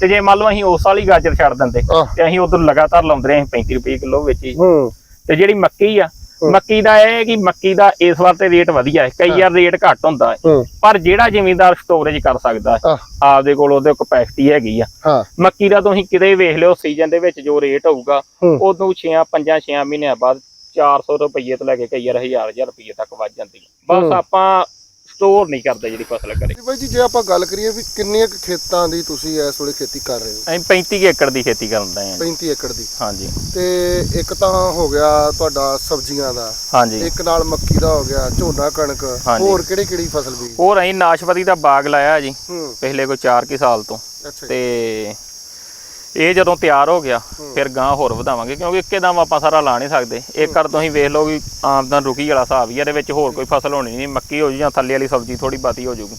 ਤੇ ਜੇ ਮੰਨ ਲਓ ਅਸੀਂ ਉਸ ਸਾਲ ਹੀ ਗਾਜਰ ਛੱਡ ਦਿੰਦੇ ਤੇ ਅਸੀਂ ਉਧਰ ਲਗਾਤਾਰ ਲਾਉਂਦੇ ਰਹੇ ਅਸੀਂ 35 ਰੁਪਏ ਕਿਲੋ ਵੇਚੀ ਤੇ ਜਿਹੜੀ ਮੱਕੀ ਆ। ਮੱਕੀ ਦਾ ਇਹ ਹੈ ਕਿ ਮੱਕੀ ਦਾ ਇਸ ਵਾਰ ਤੇ ਰੇਟ ਵਧੀਆ ਹੈ। ਕਈ ਵਾਰ ਰੇਟ ਘੱਟ ਹੁੰਦਾ ਹੈ। ਪਰ ਜਿਹੜਾ ਜ਼ਿਮੀਂਦਾਰ ਸਟੋਰੇਜ ਕਰ ਸਕਦਾ ਹੈ ਆਪਦੇ ਕੋਲ ਉਹਦੇ ਕਪੈਸਿਟੀ ਹੈਗੀ ਆ। ਮੱਕੀ ਦਾ ਤੁਸੀਂ ਕਿਤੇ ਵੇਖ ਲਿਓ ਸੀਜ਼ਨ ਦੇ ਵਿੱਚ ਜੋ ਰੇਟ ਹੋਊਗਾ। ਉਦੋਂ 6 5 6 ਮਹੀਨਿਆਂ ਬਾਅਦ 400 ਰੁਪਏ ਤੋਂ ਲੈ ਕੇ ਕਈ ਵਾਰ 1000 1000 ਰੁਪਏ ਤੱਕ ਵੱਧ ਜਾਂਦੀ ਹੈ। ਬਸ। ਆਪਾਂ ਸਟੋਰ ਨਹੀਂ ਕਰਦੇ ਜਿਹੜੀ ਫਸਲ ਕਰੇ। ਜੀ ਬਾਈ ਜੀ ਜੇ ਆਪਾਂ ਗੱਲ ਕਰੀਏ ਵੀ ਕਿੰਨੇ ਕੁ ਖੇਤਾਂ ਦੀ ਤੁਸੀਂ ਇਸ ਵੇਲੇ ਖੇਤੀ ਕਰ ਰਹੇ ਹੋ? ਅਸੀਂ 35 ਕੁ ਏਕੜ ਦੀ ਖੇਤੀ ਕਰਦੇ ਹਾਂ 35 ਏਕੜ ਦੀ। ਹਾਂਜੀ। ਤੇ ਇੱਕ ਤਾਂ ਹੋ ਗਿਆ ਤੁਹਾਡਾ ਸਬਜ਼ੀਆਂ ਦਾ। ਹਾਂਜੀ। ਇੱਕ ਨਾਲ ਮੱਕੀ ਦਾ ਹੋ ਗਿਆ ਝੋਨਾ ਕਣਕ। ਹੋਰ ਕਿਹੜੀ ਕਿਹੜੀ ਫਸਲ ਬੀਜ? ਹੋਰ ਅਸੀਂ ਨਾਸ਼ਪਤੀ ਦਾ ਬਾਗ ਲਾਇਆ ਜੀ ਪਿਛਲੇ ਕੋਈ 4 ਕੀ ਸਾਲ ਤੋਂ। ਤੇ ਇਹ ਜਦੋਂ ਤਿਆਰ ਹੋ ਗਿਆ ਫਿਰ ਗਾਂ ਹੋਰ ਵਧਾਵਾਂਗੇ ਕਿਉਂਕਿ ਇੱਕੇ ਦਮ ਆਪਾਂ ਸਾਰਾ ਲਾ ਨਹੀਂ ਸਕਦੇ। ਏਕੜ ਤੁਸੀਂ ਵੇਖ ਲਓ ਵੀ ਆਮਦਨ ਰੁਕੀ ਵਾਲਾ ਹਿਸਾਬ ਹੀ ਇਹਦੇ ਵਿੱਚ ਹੋਰ ਕੋਈ ਫਸਲ ਹੋਣੀ ਨਹੀਂ ਮੱਕੀ ਹੋ ਜੂ ਜਾਂ ਥੱਲੇ ਵਾਲੀ ਸਬਜ਼ੀ ਥੋੜੀ ਬਾਤੀ ਹੋ ਜੂਗੀ।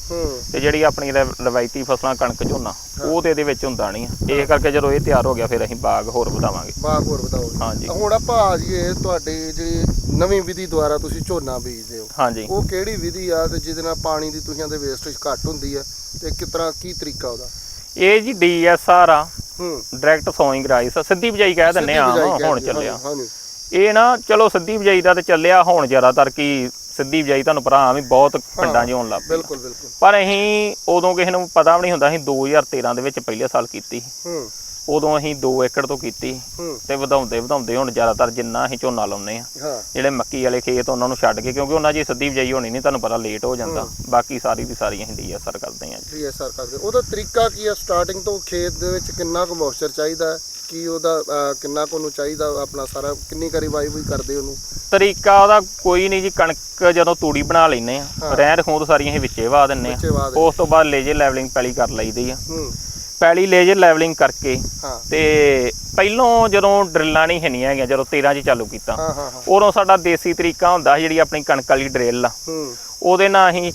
ਤੇ ਜਿਹੜੀ ਆਪਣੀ ਰਵ- ਰਵਾਇਤੀ ਫਸਲਾਂ ਕਣਕ ਝੋਨਾ ਉਹ ਤੇ ਇਹਦੇ ਵਿੱਚ ਹੁੰਦਾ ਨਹੀਂ। ਇਹ ਕਰਕੇ ਜਦੋਂ ਇਹ ਤਿਆਰ ਹੋ ਗਿਆ ਫਿਰ ਅਸੀਂ ਬਾਗ ਹੋਰ ਵਧਾਵਾਂਗੇ। ਬਾਗ ਹੋਰ ਵਧਾਓ ਹਾਂਜੀ। ਹੁਣ ਆਪਾਂ ਆ ਜਾਈਏ ਤੁਹਾਡੀ ਜਿਹੜੀ ਨਵੀਂ ਵਿਧੀ ਦੁਆਰਾ ਤੁਸੀਂ ਝੋਨਾ ਬੀਜਦੇ ਹੋ। ਹਾਂਜੀ। ਉਹ ਕਿਹੜੀ ਵਿਧੀ ਆ ਤੇ ਜਿਹਦੇ ਨਾਲ ਪਾਣੀ ਦੀ ਤੁਸੀਂ ਆਂਦੇ ਵੇਸਟੇਜ ਘੱਟ ਹੁੰਦੀ ਆ ਤੇ ਤਰ੍ਹਾਂ ਕੀ ਤਰੀਕਾ ਉਹਦਾ? ਇਹ ਜੀ ਡੀਐਸਆਰ ਆ। ਹੂੰ। ਡਾਇਰੈਕਟ ਸੋਇੰਗ ਰਾਈਸ ਸਿੱਧੀ ਬਿਜਾਈ ਕਹਿ ਦਿੰਨੇ ਆ। ਸਿੱਧੀ ਬਿਜਾਈ ਹੁਣ ਚੱਲਿਆ। ਹਾਂਜੀ ਇਹ ਨਾ ਚਲੋ ਸਿੱਧੀ ਬਿਜਾਈ ਦਾ ਤੇ ਚੱਲਿਆ ਹੁਣ ਜ਼ਿਆਦਾਤਰ ਕੀ ਸਿੱਧੀ ਬਿਜਾਈ ਤੁਹਾਨੂੰ ਆ ਵੀ ਬਹੁਤ ਪਿੰਡਾਂ 'ਚ ਹੋਣ ਲੱਗ ਪਈ ਬਿਲਕੁਲ ਬਿਲਕੁਲ। ਪਰ ਅਸੀਂ ਉਦੋਂ ਕਿਸੇ ਨੂੰ ਪਤਾ ਵੀ ਨਹੀਂ ਹੁੰਦਾ ਅਸੀਂ 2013 ਦੇ ਵਿੱਚ ਪਹਿਲੇ ਸਾਲ ਕੀਤੀ ਸੀ। ਹੂੰ। ਉਦੋਂ ਅਸੀਂ 2 ਏਕੜ ਤੋਂ ਕੀਤੀ ਹੂੰ। ਤੇ ਵਧਾਉਂਦੇ ਵਧਾਉਂਦੇ ਹੁਣ ਜ਼ਿਆਦਾਤਰ ਜਿੰਨਾ ਅਸੀਂ ਝੋਨਾ ਲਾਉਂਦੇ ਆ ਹਾਂ। ਜਿਹੜੇ ਮੱਕੀ ਵਾਲੇ ਖੇਤ ਉਹਨਾਂ ਨੂੰ ਛੱਡ ਕੇ ਕਿਉਂਕਿ ਉਹਨਾਂ ਦੀ ਸਿੱਧੀ ਬਿਜਾਈ ਹੋਣੀ ਨਹੀਂ ਤੁਹਾਨੂੰ ਪਤਾ ਲੇਟ ਹੋ ਜਾਂਦਾ। ਬਾਕੀ ਸਾਰੀ ਦੀ ਸਾਰੀ ਅਸੀਂ ਡੀਐਸਆਰ ਕਰਦੇ ਆ ਜੀ। ਡੀਐਸਆਰ ਕਰਦੇ ਉਹਦਾ ਤਰੀਕਾ ਕੀ ਆ? ਸਟਾਰਟਿੰਗ ਤੋਂ ਖੇਤ ਦੇ ਵਿੱਚ ਕਿੰਨਾ ਕੁ ਮੋਇਸਚਰ ਚਾਹੀਦਾ ਹੈ? ਕੀ ਉਹਦਾ ਅਹ, ਕਿੰਨਾ ਕੁ ਨੂੰ ਚਾਹੀਦਾ ਆਪਣਾ ਸਾਰਾ? ਕਿੰਨੀ ਕਰੀ ਵਾਈ ਵੀ ਕਰਦੇ ਉਹਨੂੰ? ਤਰੀਕਾ ਉਹਦਾ ਕੋਈ ਨਹੀਂ ਜੀ ਕਣਕ ਜਦੋਂ ਤੂੜੀ ਬਣਾ ਲੈਨੇ ਆ ਹਾਂ। ਰਹਿਣ ਖੂੰਦ ਸਾਰੀਆਂ ਅਸੀਂ ਵਿੱਚੇ ਵਾ ਦਿੰਨੇ ਆ ਬੱਚੇ ਬਾਅਦ ਉਸ ਤੋਂ ਬਾਅਦ ਲੇਜਰ ਲੈਵਲਿੰਗ ਪੈਲੀ ਕਰ ਲਈਦੀ ਆ। ਹੂੰ। ਪੈਲੀ ਲੇਜਰ ਲੈਵਲਿੰਗ ਕਰਕੇ ਹਾਂ। ਤੇ ਪਹਿਲੋਂ ਜਦੋਂ ਡਰਿੱਲਾਂ ਨਹੀਂ ਹੈਨੀਆਂ ਹੈਗੀਆਂ ਜਦੋਂ 13 ਚ ਚਾਲੂ ਕੀਤਾ ਹਾਂ ਹਾਂ ਹਾਂ। ਉਦੋਂ ਸਾਡਾ ਦੇਸੀ ਤਰੀਕਾ ਹੁੰਦਾ ਸੀ ਜਿਹੜੀ ਆਪਣੀ ਕਣਕ ਵਾਲੀ ਡਰਿੱਲ ਆ। ਹੂੰ। ਉਹਦੇ ਨਾਲ ਅਸੀਂ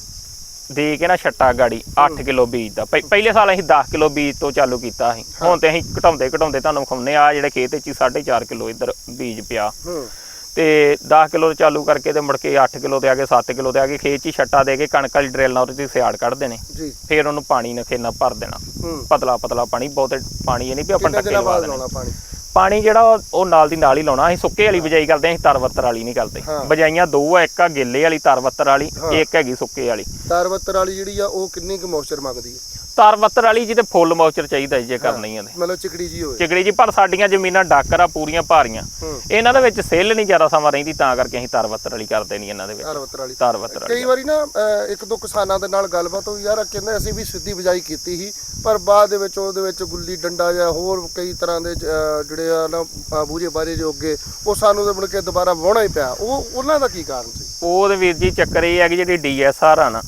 ਦੇ ਕੇ ਨਾ ਛੱਟਾ ਗਾੜੀ 8 ਕਿਲੋ ਬੀਜ ਦਾ। ਪਹਿ- ਪਹਿਲੇ ਸਾਲ ਅਸੀਂ 10 ਕਿਲੋ ਬੀਜ ਤੋਂ ਚਾਲੂ ਕੀਤਾ ਸੀ। ਹੁਣ ਤੇ ਅਸੀਂ ਘਟਾਉਂਦੇ ਘਟਾਉਂਦੇ ਤੁਹਾਨੂੰ ਵਿਖਾਉਂਦੇ ਆ ਜਿਹੜੇ ਖੇਤ ਵਿੱਚ ਹੀ 4.5 ਕਿਲੋ ਇੱਧਰ ਬੀਜ ਪਿਆ। ਹੂੰ। ਤੇ 10 ਕਿਲੋ ਤੋਂ ਚਾਲੂ ਕਰਕੇ ਤੇ ਮੁੜ ਕੇ 8 ਕਿਲੋ ਤੇ ਆ ਕੇ 7 ਕਿਲੋ ਤੇ ਆ ਕੇ ਖੇਤ 'ਚ ਹੀ ਛੱਟਾ ਦੇ ਕੇ ਕਣਕ ਵਾਲੀ ਡਰਿੱਲ ਨਾਲ ਉਹਦੇ 'ਚ ਸਿਆੜ ਕੱਢ ਦੇਣੇ। ਜੀ। ਫਿਰ ਉਹਨੂੰ ਪਾਣੀ ਨਾਲ ਖੇਨਾ ਭਰ ਦੇਣਾ। ਪਤਲਾ ਪਤਲਾ ਪਾਣੀ ਬਹੁਤੇ ਪਾਣੀ ਇਹ ਨਹੀਂ ਵੀ ਆਪਾਂ ਟੱਕੇ ਲਵਾ ਦੇਣਾ। ਪਾਣੀ? ਪਾਣੀ ਜਿਹੜਾ ਉਹ- ਨਾਲ ਦੀ ਨਾਲ ਹੀ ਲਾਉਣਾ। ਅਸੀਂ ਸੁੱਕੇ ਵਾਲੀ ਬਿਜਾਈ ਕਰਦੇ ਹਾਂ ਅਸੀਂ ਤਰਵੱਤਰ ਵਾਲੀ ਨਹੀਂ ਕਰਦੇ। ਬਜਾਈਆਂ ਦੋ ਆ ਇੱਕ ਆ ਗਿੱਲੇ ਵਾਲੀ ਤਰਵੱਤਰ ਵਾਲੀ। ਇੱਕ ਹੈਗੀ ਸੁੱਕੇ ਵਾਲੀ। ਤਾਰਵੱਤਰ ਵਾਲੀ ਜਿਹੜੀ ਆ ਉਹ ਕਿੰਨੀ ਕੁ ਮੋਇਸਚਰ ਮੰਗਦੀ ਹੈ? ਤਰਵੱਤਰ ਵਾਲੀ ਜਿਹਦੇ ਫੁੱਲ ਮੌਚਰ ਚਾਹੀਦਾ ਜੀ ਜੇ ਕਰਨੀ ਆ ਤੇ ਮਤਲਬ ਚਿਕੜੀ ਜੀ ਹੋਵੇ। ਚਿਗੜੀ ਜੀ ਪਰ ਸਾਡੀਆਂ ਜ਼ਮੀਨਾਂ ਡਾਕਰ ਆ ਪੂਰੀਆਂ ਭਾਰੀਆਂ। ਇਹਨਾਂ ਦੇ ਵਿੱਚ ਸੇਲ ਨਹੀਂ ਜ਼ਿਆਦਾ ਸਮਾਂ ਰਹਿੰਦੀ ਤਾਂ ਕਰਕੇ ਅਸੀਂ ਤਰਵੱਤਰ ਵਾਲੀ ਕਰਦੇ ਨਹੀਂ ਇਹਨਾਂ ਦੇ ਵਿੱਚ। ਵਾਲੀ। ਤਰਵੱਤਰ ਵਾਲੀ ਕਈ ਵਾਰੀ ਨਾ ਇੱਕ ਦੋ ਕਿਸਾਨਾਂ ਦੇ ਨਾਲ ਗੱਲਬਾਤ ਹੋਈ। ਯਾਰ ਕਹਿੰਦੇ ਅਸੀਂ ਵੀ ਸਿੱਧੀ ਬਿਜਾਈ ਕੀਤੀ ਸੀ ਪਰ ਬਾਅਦ ਦੇ ਵਿੱਚ ਉਹਦੇ ਵਿੱਚ ਗੁੱਲੀ ਡੰਡਾ ਜਾਂ ਹੋਰ ਕਈ ਤਰ੍ਹਾਂ ਦੇ ਜਿਹੜੇ ਆ ਨਾ ਬੂਝੇ ਬਾਰੇ ਜੋ ਅੱਗੇ ਉਹ ਸਾਨੂੰ ਤੇ ਮੁੜ ਕੇ ਦੁਬਾਰਾ ਵਾਹੁਣਾ ਹੀ ਪਿਆ। ਉਹ ਉਹਨਾਂ ਦਾ ਕੀ ਕਾਰਨ ਸੀ? ਉਹਦੇ ਵੀਰ ਜੀ ਚੱਕਰ ਇਹ ਹੈ ਕਿ ਜਿਹੜੀ ਡੀਐਸਆਰ ਆ ਨਾ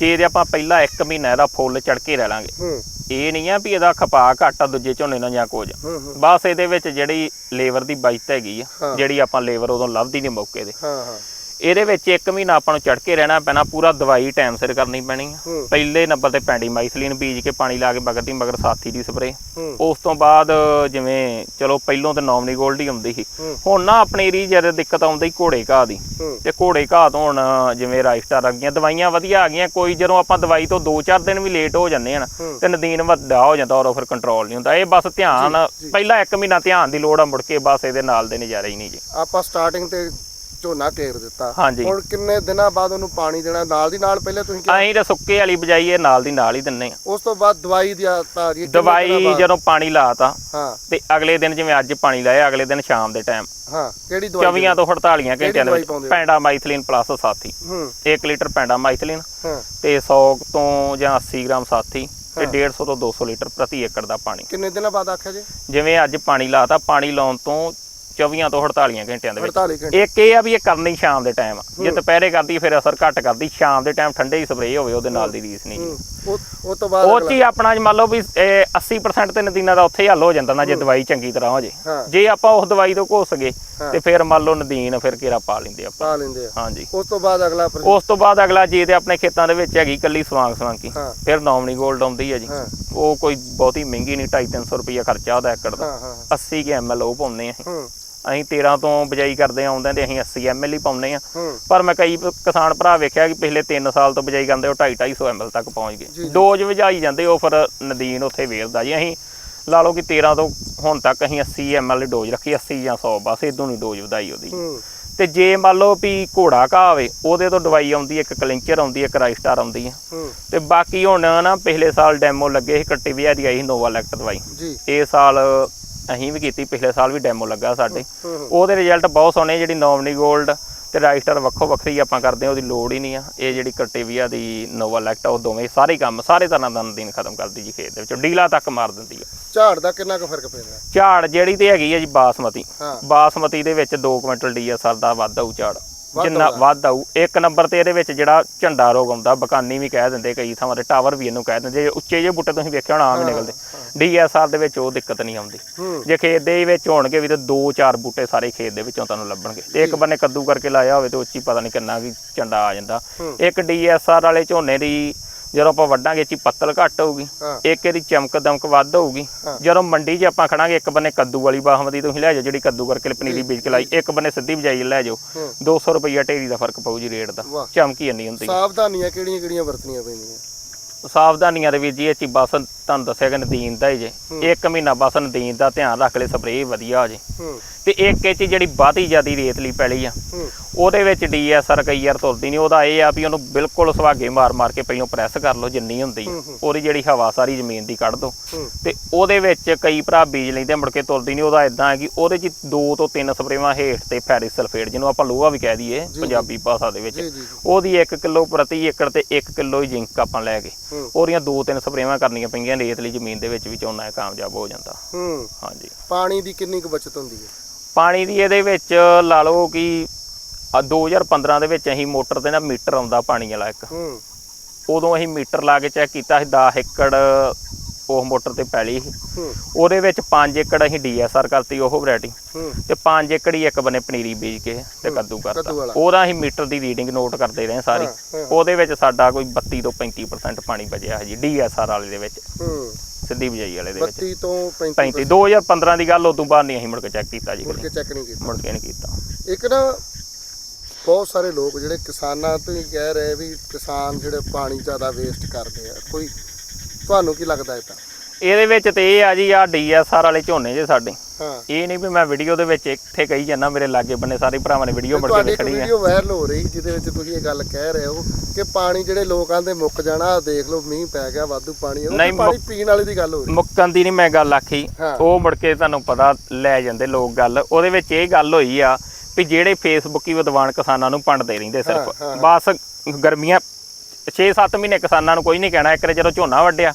ਜੇ ਆਪਾਂ ਪਹਿਲਾ 1 ਮਹੀਨਾ ਇਹਦਾ ਫੁੱਲ ਚੜ ਕੇ ਰਹਿ ਲਾਂਗੇ ਹੂੰ। ਇਹ ਨਹੀਂ ਆ ਵੀ ਇਹਦਾ ਖਪਾ ਘੱਟ ਆ ਦੂਜੇ ਝੋਨੇ ਨਾਲ ਜਾਂ ਕੁਝ। ਹੂੰ ਹੂੰ। ਬਸ ਇਹਦੇ ਵਿੱਚ ਜਿਹੜੀ ਲੇਬਰ ਦੀ ਬਚਤ ਹੈਗੀ ਆ ਹਾਂ। ਜਿਹੜੀ ਆਪਾਂ ਲੇਬਰ ਉਦੋਂ ਲੱਭਦੀ ਨਹੀਂ ਮੌਕੇ ਤੇ। ਹਾਂ ਹਾਂ। ਇਹਦੇ ਵਿੱਚ 1 ਮਹੀਨਾ ਆਪਾਂ ਨੂੰ ਚੜ ਕੇ ਰਹਿਣਾ ਪੈਣਾ ਪੂਰਾ ਦਵਾਈ ਟਾਈਮ ਸਿਰ ਕਰਨੀ ਪੈਣੀ ਆ। ਹੂੰ। ਪਹਿਲੇ ਨੰਬਰ ਤੇ ਪੈਂਡੀਮਾਈਥਲੀਨ ਬੀਜ ਕੇ ਪਾਣੀ ਲਾ ਕੇ ਬਗਦੀ ਮਗਰ ਸਾਥੀ ਦੀ ਸਪਰੇ ਹੂੰ। ਉਸ ਤੋਂ ਬਾਅਦ ਜਿਵੇਂ ਚਲੋ ਪਹਿਲੋਂ ਤੇ ਨੋਮਨੀ ਗੋਲਡ ਹੀ ਹੁੰਦੀ ਸੀ। ਹੂੰ। ਹੁਣ ਨਾ ਆਪਣੀ ਏਰੀ ਜ਼ਿਆਦਾ ਦਿੱਕਤ ਆਉਂਦੀ ਘੋੜੇ ਘਾਹ ਦੀ। ਹੂੰ। ਤੇ ਘੋੜੇ ਘਾਹ ਤੋਂ ਹੁਣ ਜਿਵੇਂ ਰਾਈਸਟਾਰ ਆ ਗਈਆਂ ਦਵਾਈਆਂ ਵਧੀਆ ਆ ਗਈਆਂ ਕੋਈ ਜਦੋਂ ਆਪਾਂ ਦਵਾਈ ਤੋਂ 2-4 ਦਿਨ ਵੀ ਲੇਟ ਹੋ ਜਾਂਦੇ ਆ ਹੂੰ। ਤੇ ਨਦੀਨ ਵੱਡਾ ਹੋ ਜਾਂਦਾ ਔਰ ਫਿਰ ਕੰਟਰੋਲ ਨਹੀਂ ਹੁੰਦਾ। ਇਹ ਬਸ ਧਿਆਨ ਪਹਿਲਾਂ 1 ਮਹੀਨਾ ਧਿਆਨ ਦੀ ਲੋੜ ਆ ਮੁੜ ਕੇ ਬਸ ਇਹਦੇ ਨਾਲ ਦੇ ਨਜ਼ਾਰੇ ਹੀ ਨਹੀਂ ਜੀ। ਆਪਾਂ ਸਟਾਰਟਿੰਗ ਤੇ ਝੋਨਾ ਘੇਰ ਦਿੱਤਾ। ਹਾਂਜੀ। ਹੁਣ ਕਿੰਨੇ ਦਿਨਾਂ ਬਾਅਦ ਉਹਨੂੰ ਪਾਣੀ ਦੇਣਾ? ਨਾਲ ਦੀ ਨਾਲ ਪਹਿਲੇ ਤੁਸੀਂ ਕਿਹਾ ਅਸੀਂ ਤਾਂ ਸੁੱਕੇ ਵਾਲੀ ਬਜਾਈ ਇਹ ਨਾਲ ਦੀ ਨਾਲ ਹੀ ਦਿੰਨੇ ਆ। ਉਸ ਤੋਂ ਬਾਅਦ ਦਵਾਈ ਦੀ ਆਦਤ ਆ ਰਹੀ ਹੈ ਕਿੰਨੇ ਦਿਨਾਂ ਦਵਾਈ ਬਾਅਦ? ਜਦੋਂ ਪਾਣੀ ਲਾਤਾ ਹਾਂ। ਤੇ ਅਗਲੇ ਦਿਨ ਜਿਵੇਂ ਅੱਜ ਪਾਣੀ ਲਾਇਆ ਅਗਲੇ ਦਿਨ ਸ਼ਾਮ ਦੇ ਟਾਈਮ। ਹਾਂ ਕਿਹੜੀ ਦਵਾਈ 24 ਤੋਂ 48 ਘੰਟਿਆਂ ਦੇ ਦਵਾਈ ਵਿੱਚ। ਪਾਉਂਦੇ ਹੋ? ਪੈਂਡਾ ਮਾਈਥਲੀਨ ਪਲੱਸ ਸਾਥੀ। ਹੂੰ। 1 ਲੀਟਰ ਪੈਂਡਾ ਮਾਈਥਲੀਨ। ਹਾਂ। ਤੇ 100 ਤੋਂ ਜਾਂ 80 ਗ੍ਰਾਮ ਸਾਥੀ ਤੇ ਹਾਂ। 150 ਤੋਂ 200 ਲੀਟਰ ਪ੍ਰਤੀ ਏਕੜ ਦਾ ਪਾਣੀ। ਕਿੰਨੇ ਦਿਨਾਂ ਬਾਅਦ ਆਖਿਆ ਜੀ? ਜਿਵੇਂ ਅੱਜ ਪਾਣੀ ਲਾਤਾ ਪਾਣੀ ਲਾਉਣ ਤੋਂ 24 ਤੋਂ 48 ਘੰਟਿਆਂ ਦੇ ਵਿੱਚ। 48 ਘੰਟੇ। ਇੱਕ ਇਹ ਆ ਵੀ ਇਹ ਕਰਨੀ ਸ਼ਾਮ ਦੇ ਟਾਈਮ ਜੇ ਦੁਪਹਿਰੇ ਕਰਦੀ ਫਿਰ ਅਸਰ ਘੱਟ ਕਰਦੀ। ਸ਼ਾਮ ਦੇ ਟਾਈਮ ਠੰਡੇ ਹੀ ਸਪਰੇਅ ਹੋਵੇ ਉਹਦੇ ਨਾਲ ਦੀ ਰੀਸ ਨਹੀਂ। ਹੂੰ ਉਹ ਉਹ ਤੋਂ ਬਾਅਦ ਉਹ ਚ ਹੀ ਆਪਣਾ ਮੰਨ ਲਓ ਵੀ ਇਹ 80% ਤੇ ਨਦੀਨਾ ਦਾ ਉੱਥੇ ਹੀ ਹੱਲ ਹੋ ਜਾਂਦਾ ਨਾ ਜੇ ਦਵਾਈ ਚੰਗੀ ਤਰ੍ਹਾਂ ਹੋ ਜੇ। ਹਾਂ। ਜੇ ਆਪਾਂ ਉਸ ਦਵਾਈ ਤੋਂ ਘੁੱਸ ਗਏ ਹਾਂ। ਤੇ ਫਿਰ ਮੰਨ ਲਓ ਨਦੀਨ ਫਿਰ ਕੇਰਾ ਪਾ ਲੈਂਦੇ ਆਪਾਂ। ਪਾ ਲੈਂਦੇ ਆ। ਹਾਂਜੀ। ਉਸ ਤੋਂ ਬਾਅਦ ਅਗਲਾ ਉਸ ਤੋਂ ਬਾਅਦ ਅਗਲਾ ਜੇ ਤੇ ਆਪਣੇ ਖੇਤਾਂ ਦੇ ਵਿੱਚ ਹੈਗੀ ਕੱਲੀ ਸਵਾਂਗ ਸਵਾਂਕੀ ਹਾਂ। ਫਿਰ ਨੌਮਨੀ 골ਡ ਆਉਂਦੀ ਹੈ ਜੀ। ਹਾਂ। ਉਹ ਕੋਈ ਬਹੁਤੀ ਮਹਿੰਗੀ ਨਹੀਂ 2.5 300 ਰੁਪਏ ਖਰਚਾ ਉਹਦਾ ਏਕੜ ਦਾ। ਹਾਂ ਹਾਂ 80 ਕੇ ਐਮਐਲ ਉਹ ਪਾਉਂਦੇ ਆ ਅਸੀਂ। ਹੂੰ। ਅਸੀਂ 13 ਤੋਂ ਬਜਾਈ ਕਰਦੇ ਆਉਂਦੇ ਤੇ ਅਸੀਂ 80 ਐਮਐਲ ਹੀ ਪਾਉਂਦੇ ਆ ਪਰ ਮੈਂ ਕਈ ਕਿਸਾਨ ਭਰਾ ਵੇਖਿਆ ਕਿ ਪਿਛਲੇ 3 ਸਾਲ ਤੋਂ ਬਜਾਈ ਕਰਦੇ ਉਹ 2.5 250 ਐਮਐਲ ਤੱਕ ਪਹੁੰਚ ਗਏ। ਡੋਜ਼ ਵਜਾਈ ਜਾਂਦੇ ਉਹ ਫਿਰ ਨਦੀਨ ਉੱਥੇ ਵੇਰਦਾ ਜੀ। ਅਸੀਂ ਲਾ ਲਓ ਕਿ 13 ਤੋਂ ਹੁਣ ਤੱਕ ਅਸੀਂ 80 ਐਮਐਲ ਡੋਜ਼ ਰੱਖੀ 80 ਜਾਂ 100 ਬਸ ਇਦੋਂ ਨਹੀਂ ਡੋਜ਼ ਵਧਾਈ ਉਹਦੀ। ਤੇ ਜੇ ਮੰਨ ਲਓ ਵੀ ਘੋੜਾ ਘਾਹ ਹੋਵੇ ਉਹਦੇ ਤੋਂ ਦਵਾਈ ਆਉਂਦੀ ਇੱਕ ਕਲਿੰਚਰ ਆਉਂਦੀ ਇੱਕ ਰਾਈਸਟਾਰ ਆਉਂਦੀ ਹੈ। ਤੇ ਬਾਕੀ ਹੁਣ ਨਾ ਪਿਛਲੇ ਸਾਲ ਡੈਮੋ ਲੱਗੇ ਸੀ ਕੱਟੀ ਦੀ ਆਈ ਸੀ ਨੋਵਾਲੈਕਟ ਦਵਾਈ। ਜੀ। ਇਹ ਸਾਲ ਅਸੀਂ ਵੀ ਕੀਤੀ ਪਿਛਲੇ ਸਾਲ ਵੀ ਡੈਮੋ ਲੱਗਾ ਸਾਡੇ। ਉਹਦੇ ਰਿਜ਼ਲਟ ਬਹੁਤ ਸੋਹਣੇ ਜਿਹੜੀ ਨੋਮਨੀ 골ਡ ਤੇ ਰਾਈਸਟਰ ਵੱਖੋ ਵੱਖਰੀ ਆਪਾਂ ਕਰਦੇ ਹਾਂ ਉਹਦੀ ਲੋੜ ਹੀ ਨਹੀਂ ਆ। ਇਹ ਜਿਹੜੀ ਕਰਟੇਵੀਆ ਦੀ ਨੋਵਾਲੈਕਟ ਆ ਉਹ ਦੋਵੇਂ ਸਾਰੇ ਕੰਮ ਸਾਰੇ ਤਰ੍ਹਾਂ ਦਾ ਦਿਨ ਖਤਮ ਕਰਦੀ ਜੀ ਖੇਤ ਦੇ ਵਿੱਚੋਂ। ਡੀਲਾ ਤੱਕ ਮਾਰ ਦਿੰਦੀ ਆ। ਝਾੜ ਦਾ ਕਿੰਨਾ ਕੁ ਫ਼ਰਕ ਪੈਂਦਾ? ਝਾੜ ਜਿਹੜੀ ਤੇ ਹੈਗੀ ਆ ਜੀ ਬਾਸਮਤੀ। ਬਾਸਮਤੀ ਦੇ ਵਿੱਚ 2 ਕੁਇੰਟਲ ਡੀਐਸਆਰ ਦਾ ਵੱਧ ਵੱਧ ਜਿੰਨਾ। ਵੱਧ ਆਊ ਇੱਕ ਨੰਬਰ ਤੇ ਇਹਦੇ ਵਿੱਚ ਜਿਹੜਾ ਝੰਡਾ ਰੋਗ ਆਉਂਦਾ ਬਕਾਨੀ ਵੀ ਕਹਿ ਦਿੰਦੇ ਕਈ ਥਾਵਾਂ ਤੇ ਟਾਵਰ ਵੀ ਇਹਨੂੰ ਕਹਿ ਦਿੰਦੇ ਜੇ ਉੱਚੇ ਜਿਹੇ ਬੂਟੇ ਤੁਸੀਂ ਵੇਖਿਆ ਹੋਣਾ ਆਮ ਹੀ ਨਿਕਲਦੇ। ਡੀਐਸਆਰ ਦੇ ਵਿੱਚ ਉਹ ਦਿੱਕਤ ਨਹੀਂ ਆਉਂਦੀ। ਜੇ ਖੇਤ ਦੇ ਵਿੱਚ ਹੋਣਗੇ ਵੀ ਤੇ ਦੋ ਚਾਰ ਬੂਟੇ ਸਾਰੇ ਖੇਤ ਦੇ ਵਿੱਚੋਂ ਤੁਹਾਨੂੰ ਲੱਭਣਗੇ। ਤੇ ਇੱਕ ਬੰਨੇ ਕੱਦੂ ਕਰਕੇ ਲਾਇਆ ਹੋਵੇ ਤੇ ਉੱਚੀ ਪਤਾ ਨਹੀਂ ਕਿੰਨਾ ਕੀ ਝੰਡਾ ਆ ਜਾਂਦਾ। ਇੱਕ ਡੀਐਸਆਰ ਵਾਲੇ ਝੋਨੇ ਦੀ ਜਦੋਂ ਆਪਾਂ ਵੱਢਾਂਗੇ ਚੀ ਪੱਤਲ ਘੱਟ ਹੋਊਗੀ ਇੱਕ ਇਹਦੀ ਚਮਕ ਦਮਕ ਵੱਧ ਹੋਊਗੀ। ਜਦੋਂ ਮੰਡੀ 'ਚ ਆਪਾਂ ਖੜਾਂਗੇ ਇੱਕ ਬੰਨੇ ਕੱਦੂ ਵਾਲੀ ਬਾਹਮਤੀ ਤੁਸੀਂ ਲੈ ਜਾਓ ਜਿਹੜੀ ਕੱਦੂ ਕਰਕੇ ਪਨੀਰੀ ਬੀਜ ਕੇ ਲਾਈ ਇੱਕ ਬੰਨੇ ਸਿੱਧੀ ਬਜਾਈ ਲੈ ਜਾਓ ਹੂੰ। 200 ਰੁਪਈਆ ਢੇਰੀ ਦਾ ਫ਼ਰਕ ਪਊ ਜੀ ਰੇਟ ਦਾ ਚਮਕੀ ਇੰਨੀ ਹੁੰਦੀ। ਸਾਵਧਾਨੀਆਂ ਕਿਹੜੀਆਂ ਕਿਹੜੀਆਂ ਵਰਤਣੀਆਂ ਪੈਂਦੀਆਂ? ਸਾਵਧਾਨੀਆਂ ਦੇ ਵਿੱਚ ਜੀ ਇਹ ਚ ਬਸ ਤੁਹਾਨੂੰ ਦੱਸਿਆ ਕਿ ਨਦੀਨ ਦਾ ਹੀ ਜੇ। ਇੱਕ ਮਹੀਨਾ ਬਸ ਨਦੀਨ ਦਾ ਧਿਆਨ ਰੱਖ ਲੈ ਸਪਰੇਅ ਵਧੀਆ ਹੋ ਜੇ। ਤੇ ਇੱਕ ਇਹ ਚ ਜਿਹੜੀ ਬਾਤੀ ਜਿਆਦੀ ਰੇਤਲੀ ਪੈਲੀ ਆ ਉਹਦੇ ਵਿੱਚ ਡੀਐਸਆਰ ਕਈ ਯਾਰ ਤੁਰਦੀ ਨਹੀਂ ਉਹਦਾ ਇਹ ਆ ਵੀ ਉਹਨੂੰ ਬਿਲਕੁਲ ਸੁਹਾਗੇ ਮਾਰ ਮਾਰ ਕੇ ਪਹਿਲਾਂ ਪ੍ਰੈਸ ਕਰ ਲਓ ਜਿੰਨੀ ਹੁੰਦੀ ਆ। ਉਹਦੀ ਜਿਹੜੀ ਹਵਾ ਸਾਰੀ ਜ਼ਮੀਨ ਦੀ ਕੱਢ ਦੋ। ਤੇ ਉਹਦੇ ਵਿੱਚ ਕਈ ਭਰਾ ਬੀਜ ਲੈਂਦੇ ਮੁੜ ਕੇ ਤੁਰਦੀ ਨਹੀਂ ਉਹਦਾ ਇਦਾਂ ਹੈ ਕਿ ਉਹਦੇ ਚ ਦੋ ਤੋਂ ਤਿੰਨ ਸਪਰੇਵਾਂ ਹੇਠ ਤੇ ਫੈਰਿਕ ਸਲਫੇਟ ਜਿਹਨੂੰ ਆਪਾਂ ਲੋਹਾ ਵੀ ਕਹਿ ਦਈਏ। ਪੰਜਾਬੀ ਭਾਸ਼ਾ ਦੇ ਵਿੱਚ। ਉਹਦੀ 1 ਕਿਲੋ ਪ੍ਰਤੀ ਏਕੜ ਤੇ 1 ਕਿਲੋ ਜ਼ਿੰਕ ਆਪਾਂ ਲੈ ਗਏ। ਉਹਦੀਆਂ ਦੋ ਤਿੰਨ ਸਪਰੇਵਾਂ ਕਰਨੀਆਂ ਪੈਂਦੀਆਂ ਰੇਤਲੀ ਜ਼ਮੀਨ ਦੇ ਵਿੱਚ ਵੀ ਝੋਨਾ ਕਾਮਯਾਬ ਹੋ ਜਾਂਦਾ। ਹੂੰ। ਹਾਂਜੀ। ਪਾਣੀ ਦੀ ਕਿੰਨੀ ਕੁ ਬਚਤ ਹੁੰਦੀ ਹੈ? ਪਾਣੀ ਦੀ ਇਹਦੇ ਵਿੱਚ ਲਾ ਲਓ ਕਿ ਆ 2015 ਦੇ ਵਿੱਚ ਅਸੀਂ ਮੋਟਰ ਤੇ ਨਾ ਮੀਟਰ ਆਉਂਦਾ ਪਾਣੀ ਵਾਲਾ ਇੱਕ। ਹੂੰ। ਉਦੋਂ ਅਸੀਂ ਮੀਟਰ ਲਾ ਕੇ ਚੈੱਕ ਕੀਤਾ ਸੀ 10 ਏਕੜ ਉਹ ਮੋਟਰ ਤੇ ਪੈਲੀ ਸੀ। ਉਹਦੇ ਵਿੱਚ 5 ਏਕੜ ਅਸੀਂ ਡੀਐਸਆਰ ਕਰਤੀ ਉਹ ਵੈਰਾਈਟੀ। ਤੇ 5 ਏਕੜ ਹੀ ਇੱਕ ਬੰਨੇ ਪਨੀਰੀ ਬੀਜ ਕੇ ਤੇ ਕੱਦੂ ਕਰਤਾ। ਉਹਦਾ ਅਸੀਂ ਮੀਟਰ ਦੀ ਰੀਡਿੰਗ ਨੋਟ ਕਰਦੇ ਰਹੇ ਸਾਰੀ। ਉਹਦੇ ਵਿੱਚ ਸਾਡਾ ਕੋਈ 32 ਤੋਂ 35% ਪਾਣੀ ਬਚਿਆ ਹੈ ਜੀ ਡੀਐਸਆਰ ਵਾਲੇ ਦੇ ਵਿੱਚ। ਸਿੱਧੀ ਬਜਾਈ ਵਾਲੇ ਦੇ ਵਿੱਚ। 32 ਤੋਂ 35 35 2015 ਦੀ ਗੱਲ ਉਦੋਂ ਬਾਅਦ ਨਹੀਂ ਅਸੀਂ ਮੁੜ ਕੇ ਚੈੱਕ ਕੀਤਾ ਜੀ ਮੁੜ ਕੇ ਚੈੱਕ ਨਹੀਂ ਕੀਤਾ। ਮੁੜ ਕੇ ਨਹੀਂ ਕੀਤਾ। ਇੱਕ ਨਾ ਬਹੁਤ ਸਾਰੇ ਲੋਕ ਜਿਹੜੇ ਕਿਸਾਨਾਂ ਤੋਂ ਹੀ ਕਹਿ ਰਹੇ ਵੀ ਕਿਸਾਨ ਜਿਹੜੇ ਪਾਣੀ ਜ਼ਿਆਦਾ ਵੇਸਟ ਕਰਦੇ ਆ ਕੋਈ ਤੁਹਾਨੂੰ ਕੀ ਲੱਗਦਾ ਇਹ ਤਾਂ? ਇਹਦੇ ਵਿੱਚ ਤੇ ਇਹ ਆ ਜੀ ਆ ਡੀਐਸਆਰ ਵਾਲੇ ਝੋਨੇ ਜੇ ਸਾਡੇ। ਹਾਂ। ਇਹ ਨਹੀਂ ਵੀ ਮੈਂ ਵੀਡੀਓ ਦੇ ਵਿੱਚ ਇੱਥੇ ਕਹੀ ਜਾਂਦਾ ਮੇਰੇ ਲਾਗੇ ਬੰਨੇ ਸਾਰੇ ਭਰਾਵਾਂ ਨੇ ਵੀਡੀਓ ਬਣ ਕੇ ਖੜੀ ਹੈ ਵੀਡੀਓ ਵਾਇਰਲ ਹੋ ਰਹੀ ਜਿਹਦੇ ਵਿੱਚ ਤੁਸੀਂ ਇਹ ਗੱਲ ਕਹਿ ਰਹੇ ਹੋ ਕਿ ਪਾਣੀ ਜਿਹੜੇ ਲੋਕਾਂ ਦੇ ਮੁੱਕ ਜਾਣਾ ਦੇਖ ਲਓ ਮੀਂਹ ਪੈ ਗਿਆ ਵਾਧੂ ਪਾਣੀ ਉਹ ਪਾਣੀ ਪੀਣ ਵਾਲੇ ਦੀ ਗੱਲ ਹੋ ਰਹੀ। ਮੁੱਕਣ ਦੀ ਨਹੀਂ ਮੈਂ ਗੱਲ ਆਖੀ। ਉਹ ਮੁੜ ਕੇ ਤੁਹਾਨੂੰ ਪਤਾ ਲੈ ਜਾਂਦੇ ਲੋਕ ਗੱਲ। ਉਹਦੇ ਵਿੱਚ ਇਹ ਗੱਲ ਹੋਈ ਆ ਵੀ ਜਿਹੜੇ ਫੇਸਬੁੱਕੀ ਵਿਦਵਾਨ ਕਿਸਾਨਾਂ ਨੂੰ ਪੰਡਦੇ ਰਹਿੰਦੇ ਸਿਰਫ। ਬਸ ਗਰਮੀਆਂ 6-7 ਮਹੀਨੇ ਕਿਸਾਨਾਂ ਨੂੰ ਕੋਈ ਨਹੀਂ ਕਹਿਣਾ ਇੱਕ ਵਾਰ ਜਦੋਂ ਝੋਨਾ ਵੱਢਿਆ